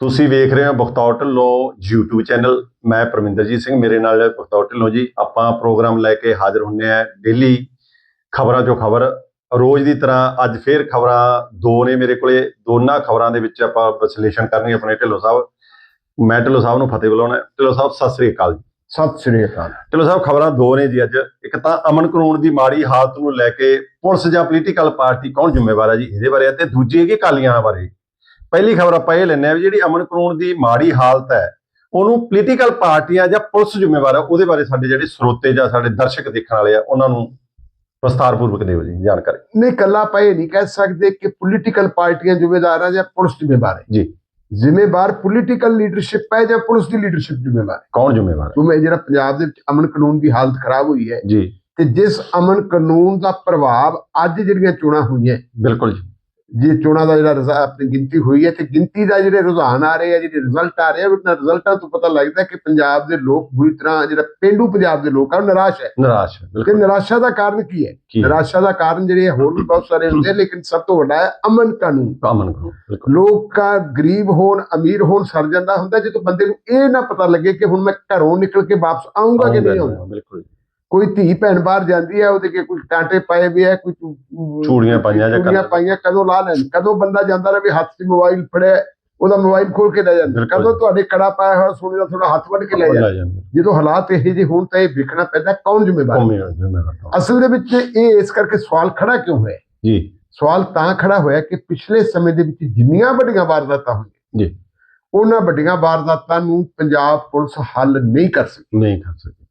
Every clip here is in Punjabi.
ਤੁਸੀਂ ਵੇਖ ਰਹੇ ਹੋ ਬਖਤੌਰ ਢਿੱਲੋਂ YouTube ਚੈਨਲ। ਮੈਂ ਪਰਮਿੰਦਰਜੀਤ ਸਿੰਘ ਮੇਰੇ ਨਾਲ ਬਖਤੌਰ ਢਿੱਲੋਂ ਜੀ। ਆਪਾਂ ਪ੍ਰੋਗਰਾਮ ਲੈ ਕੇ ਹਾਜ਼ਰ ਹੁੰਨੇ ਆ ਡੇਲੀ ਖਬਰਾਂ ਚੋਂ ਖਬਰ। ਰੋਜ਼ ਦੀ ਤਰ੍ਹਾਂ ਅੱਜ ਫੇਰ ਖਬਰਾਂ ਦੋ ਨੇ ਮੇਰੇ ਕੋਲੇ। ਦੋਨਾਂ ਖਬਰਾਂ ਦੇ ਵਿੱਚ ਆਪਾਂ ਵਿਸ਼ਲੇਸ਼ਣ ਕਰਨੀ ਆਪਣੇ ਢਿੱਲੋਂ ਸਾਹਿਬ। ਮੈਂ ਢਿੱਲੋਂ ਸਾਹਿਬ ਨੂੰ ਫਤਿਹ ਬੁਲਾਉਣਾ। ਢਿੱਲੋਂ ਸਾਹਿਬ ਸਤਿ ਸ੍ਰੀ ਅਕਾਲ ਜੀ। ਸਤਿ ਸ੍ਰੀ ਅਕਾਲ। ਢਿੱਲੋਂ ਸਾਹਿਬ ਖਬਰਾਂ ਦੋ ਨੇ ਜੀ ਅੱਜ। ਇੱਕ ਤਾਂ ਅਮਨ ਕਾਨੂੰਨ ਦੀ ਮਾੜੀ ਹਾਲਤ ਨੂੰ ਲੈ ਕੇ ਪੁਲਿਸ ਜਾਂ ਪੋਲੀਟੀਕਲ ਪਾਰਟੀ ਕੌਣ ਜ਼ਿੰਮੇਵਾਰ ਹੈ ਜੀ? ਇਹਦੇ ਬਾਰੇ ਤੇ ਦੂਜੀ ਹੈਗੀ ਕਾਲੀਆਂ ਬਾਰੇ ਪਹਿਲੀ ਖਬਰ ਆਪਾਂ ਇਹ ਲੈਂਦੇ ਆ ਵੀ ਜਿਹੜੀ ਅਮਨ ਕਾਨੂੰਨ ਦੀ ਮਾੜੀ ਹਾਲਤ ਹੈ ਉਹਨੂੰ ਪੋਲੀਟੀਕਲ ਪਾਰਟੀਆਂ ਜਾਂ ਪੁਲਿਸ ਜ਼ਿੰਮੇਵਾਰ ਹੈ ਉਹਦੇ ਬਾਰੇ ਸਾਡੇ ਜਿਹੜੇ ਸਰੋਤੇ ਜਾਂ ਸਾਡੇ ਦਰਸ਼ਕ ਦੇਖਣ ਵਾਲੇ ਆ ਉਹਨਾਂ ਨੂੰ ਵਿਸਤਾਰਪੂਰਵਕ ਦਿਓ ਜੀ ਜਾਣਕਾਰੀ। ਨਹੀਂ ਕੱਲਾ ਇਹ ਨਹੀਂ ਕਹਿ ਸਕਦੇ ਕਿ ਪੋਲੀਟੀਕਲ ਪਾਰਟੀਆਂ ਜ਼ਿੰਮੇਦਾਰ ਹੈ ਜਾਂ ਪੁਲਿਸ ਜ਼ਿੰਮੇਵਾਰ ਹੈ ਜੀ। ਜ਼ਿੰਮੇਵਾਰ ਪੋਲੀਟੀਕਲ ਲੀਡਰਸ਼ਿਪ ਹੈ ਜਾਂ ਪੁਲਿਸ ਦੀ ਲੀਡਰਸ਼ਿਪ ਜ਼ਿੰਮੇਵਾਰ ਹੈ? ਕੌਣ ਜ਼ਿੰਮੇਵਾਰ ਹੈ? ਕਿਉਂਕਿ ਜਿਹੜਾ ਪੰਜਾਬ ਦੇ ਵਿੱਚ ਅਮਨ ਕਾਨੂੰਨ ਦੀ ਹਾਲਤ ਖਰਾਬ ਹੋਈ ਹੈ ਜੀ। ਤੇ ਜਿਸ ਅਮਨ ਕਾਨੂੰਨ ਦਾ ਪ੍ਰਭਾਵ ਅੱਜ ਜਿਹੜੀਆਂ ਚੋਣਾਂ ਹੋਈਆਂ ਬਿਲਕੁਲ ਜੀ। ਜੇ ਚੋਣਾਂ ਦਾ ਜਿਹੜਾ ਆਪਣੀ ਗਿਣਤੀ ਹੋਈ ਹੈ ਤੇ ਗਿਣਤੀ ਦਾ ਜਿਹੜੇ ਰੁਝਾਨ ਆ ਰਹੇ ਆ ਜਿਹੜੇ ਰਿਜ਼ਲਟ ਆ ਰਹੇ ਆ ਉਹਨਾਂ ਰਿਜ਼ਲਟਾਂ ਤੋਂ ਪਤਾ ਲੱਗਦਾ ਕਿ ਪੰਜਾਬ ਦੇ ਲੋਕ ਬੁਰੀ ਤਰ੍ਹਾਂ ਜਿਹੜਾ ਪਿੰਡੂ ਪੰਜਾਬ ਦੇ ਲੋਕ ਆ ਨਿਰਾਸ਼ ਹੈ। ਨਿਰਾਸ਼ ਹੈ, ਤੇ ਨਿਰਾਸ਼ਾ ਦਾ ਕਾਰਨ ਕੀ ਹੈ? ਨਿਰਾਸ਼ਾ ਦਾ ਕਾਰਨ ਜਿਹੜੇ ਹੋਰ ਵੀ ਬਹੁਤ ਸਾਰੇ ਹੁੰਦੇ ਆ, ਲੇਕਿਨ ਸਭ ਤੋਂ ਵੱਡਾ ਹੈ ਅਮਨ ਕਾਨੂੰਨ। ਅਮਨ ਕਾਨੂੰਨ ਬਿਲਕੁਲ। ਲੋਕਾਂ ਗਰੀਬ ਹੋਣ ਅਮੀਰ ਹੋਣ ਸਰ ਜਾਂਦਾ ਹੁੰਦਾ ਜਦੋਂ ਬੰਦੇ ਨੂੰ ਇਹ ਨਾ ਪਤਾ ਲੱਗੇ ਕਿ ਹੁਣ ਮੈਂ ਘਰੋਂ ਨਿਕਲ ਕੇ ਵਾਪਸ ਆਉਂਗਾ ਕਿ ਨਹੀਂ ਆਉਂਗਾ ਬਿਲਕੁਲ ਜੀ। ਕੋਈ ਧੀ ਭੈਣ ਬਾਹਰ ਜਾਂਦੀ ਹੈ ਉਹਦੇ ਕੇ ਕੋਈ ਕਾਂਟੇ ਪਾਏ ਵੀ ਹੈ ਕੋਈ ਚੂੜੀਆਂ ਪਾਈਆਂ ਜਾਂ ਚੂੜੀਆਂ ਪਾਈਆਂ ਕਦੋਂ ਲਾ ਲੈਣ ਕਦੋਂ ਬੰਦਾ ਜਾਂਦਾ ਰਹੇ ਹੱਥ 'ਚ ਮੋਬਾਈਲ ਫੜਿਆ ਉਹਦਾ ਮੋਬਾਈਲ ਖੋਲ ਕੇ ਲੈ ਜਾਂਦਾ। ਕਦੋਂ ਤੁਹਾਡੇ ਕੜਾ ਪਾਇਆ ਹੋਇਆ ਸੋਨੇ ਦਾ ਥੋੜਾ ਹੱਥ ਵੱਢ ਕੇ ਲੈ ਜਾਂਦਾ। ਜਾਂਦੇ। ਹਾਲਾਤ ਇਹ ਜਿਹੇ ਹੋਣ ਤਾਂ ਇਹ ਵੇਖਣਾ ਪੈਂਦਾ ਕੌਣ ਜ਼ਿੰਮੇਵਾਰ? ਅਸਲ ਦੇ ਵਿੱਚ ਇਹ ਇਸ ਕਰਕੇ ਸਵਾਲ ਖੜਾ ਕਿਉਂ ਹੋਇਆ? ਜੀ। ਸਵਾਲ ਤਾਂ ਖੜਾ ਹੋਇਆ ਕਿ ਪਿਛਲੇ ਸਮੇਂ ਦੇ ਵਿੱਚ ਜਿੰਨੀਆਂ ਵੱਡੀਆਂ ਵਾਰਦਾਤਾਂ ਹੋਈਆਂ ਜੀ। ਉਹਨਾਂ ਵੱਡੀਆਂ ਵਾਰਦਾਤਾਂ ਨੂੰ ਪੰਜਾਬ ਪੁਲਿਸ ਹੱਲ ਨਹੀਂ ਕਰ ਸਕੀ। ਨਹੀਂ ਕਰ ਸਕਦੇ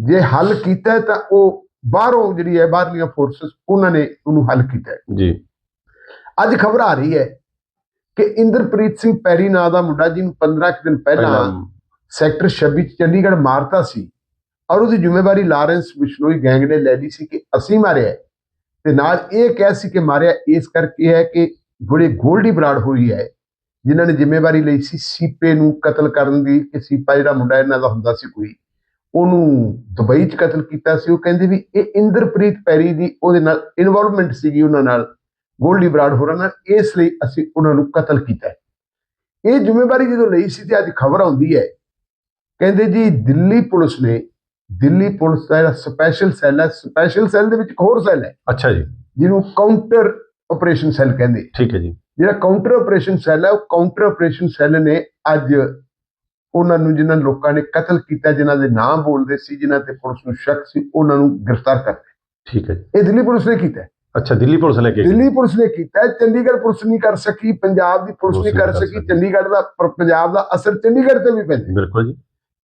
ਜੇ ਹੱਲ ਕੀਤਾ ਤਾਂ ਉਹ ਬਾਹਰੋਂ ਜਿਹੜੀ ਹੈ ਬਾਹਰਲੀਆਂ ਫੋਰਸਸ ਉਹਨਾਂ ਨੇ ਉਹਨੂੰ ਹੱਲ ਕੀਤਾ ਜੀ ਅੱਜ ਖਬਰ ਆ ਰਹੀ ਹੈ ਕਿ ਇੰਦਰਪ੍ਰੀਤ ਸਿੰਘ ਪੈਰੀ ਨਾਂ ਦਾ ਮੁੰਡਾ ਜਿਹਨੂੰ 15 ਕੁ ਦਿਨ ਪਹਿਲਾਂ ਸੈਕਟਰ 26 ਚ ਚੰਡੀਗੜ੍ਹ ਮਾਰਤਾ ਸੀ ਔਰ ਉਹਦੀ ਜ਼ਿੰਮੇਵਾਰੀ ਲਾਰੈਂਸ ਬਿਸ਼ਨੋਈ ਗੈਂਗ ਨੇ ਲੈ ਲਈ ਸੀ ਕਿ ਅਸੀਂ ਮਾਰਿਆ। ਤੇ ਨਾਲ ਇਹ ਕਹਿ ਸੀ ਕਿ ਮਾਰਿਆ ਇਸ ਕਰਕੇ ਹੈ ਕਿ ਜਿਹੜੇ ਗੋਲਡੀ ਬਰਾੜ ਹੋਈ ਹੈ ਜਿਨ੍ਹਾਂ ਨੇ ਜ਼ਿੰਮੇਵਾਰੀ ਲਈ ਸੀ ਸੀਪੇ ਨੂੰ ਕਤਲ ਕਰਨ ਦੀ ਕਿ ਸੀਪਾ ਜਿਹੜਾ ਮੁੰਡਾ ਇਹਨਾਂ ਦਾ ਹੁੰਦਾ ਸੀ ਕੋਈ ਉਹਨੂੰ ਦੁਬਈ 'ਚ ਕਤਲ ਕੀਤਾ ਸੀ ਉਹ ਕਹਿੰਦੇ ਵੀ ਇਹ ਇੰਦਰਪ੍ਰੀਤ ਪੈਰੀ ਦੀ ਉਹਦੇ ਨਾਲ ਇਨਵੋਲਵਮੈਂਟ ਸੀਗੀ ਉਹਨਾਂ ਨਾਲ ਗੋਲਡੀ ਬਰਾੜ ਹੋਰਾਂ ਨਾਲ ਇਸ ਲਈ ਅਸੀਂ ਉਹਨਾਂ ਨੂੰ ਕਤਲ ਕੀਤਾ। ਇਹ ਜ਼ਿੰਮੇਵਾਰੀ ਜਦੋਂ ਲਈ ਸੀ ਤੇ ਅੱਜ ਖਬਰ ਆਉਂਦੀ ਹੈ ਕਹਿੰਦੇ ਜੀ ਦਿੱਲੀ ਪੁਲਿਸ ਨੇ ਦਿੱਲੀ ਪੁਲਿਸ ਦਾ ਜਿਹੜਾ ਸਪੈਸ਼ਲ ਸੈੱਲ ਹੈ ਸਪੈਸ਼ਲ ਸੈੱਲ ਦੇ ਵਿੱਚ ਇੱਕ ਹੋਰ ਸੈੱਲ ਹੈ। ਅੱਛਾ ਜੀ। ਜਿਹਨੂੰ ਕਾਊਂਟਰ ਆਪਰੇਸ਼ਨ ਸੈੱਲ ਕਹਿੰਦੇ। ਠੀਕ ਹੈ ਜੀ। ਜਿਹੜਾ ਕਾਊਂਟਰ ਆਪਰੇਸ਼ਨ ਸੈੱਲ ਹੈ ਉਹ ਕਾਊਂਟਰ ਆਪਰੇਸ਼ਨ ਸੈੱਲ ਨੇ ਅੱਜ ਉਹਨਾਂ ਨੂੰ ਜਿਨ੍ਹਾਂ ਲੋਕਾਂ ਨੇ ਕਤਲ ਕੀਤਾ ਜਿਨ੍ਹਾਂ ਦੇ ਨਾਮ ਬੋਲਦੇ ਸੀ ਜਿਨ੍ਹਾਂ ਤੇ ਪੁਲਿਸ ਨੂੰ ਸ਼ੱਕ ਸੀ ਉਹਨਾਂ ਨੂੰ ਗ੍ਰਿਫਤਾਰ ਕਰ ਠੀਕ ਹੈ ਇਹ ਦਿੱਲੀ ਪੁਲਿਸ ਨੇ ਕੀਤਾ। ਅੱਛਾ ਦਿੱਲੀ ਪੁਲਿਸ ਲੈ ਕੇ ਗਈ। ਦਿੱਲੀ ਪੁਲਿਸ ਨੇ ਕੀਤਾ ਚੰਡੀਗੜ੍ਹ ਪੁਲਿਸ ਨਹੀਂ ਕਰ ਸਕੀ ਪੰਜਾਬ ਦੀ ਪੁਲਿਸ ਨਹੀਂ ਕਰ ਸਕੀ ਚੰਡੀਗੜ੍ਹ ਦਾ ਪੰਜਾਬ ਦਾ ਅਸਰ ਚੰਡੀਗੜ੍ਹ ਤੇ ਵੀ ਪੈਂਦਾ। ਬਿਲਕੁਲ ਜੀ।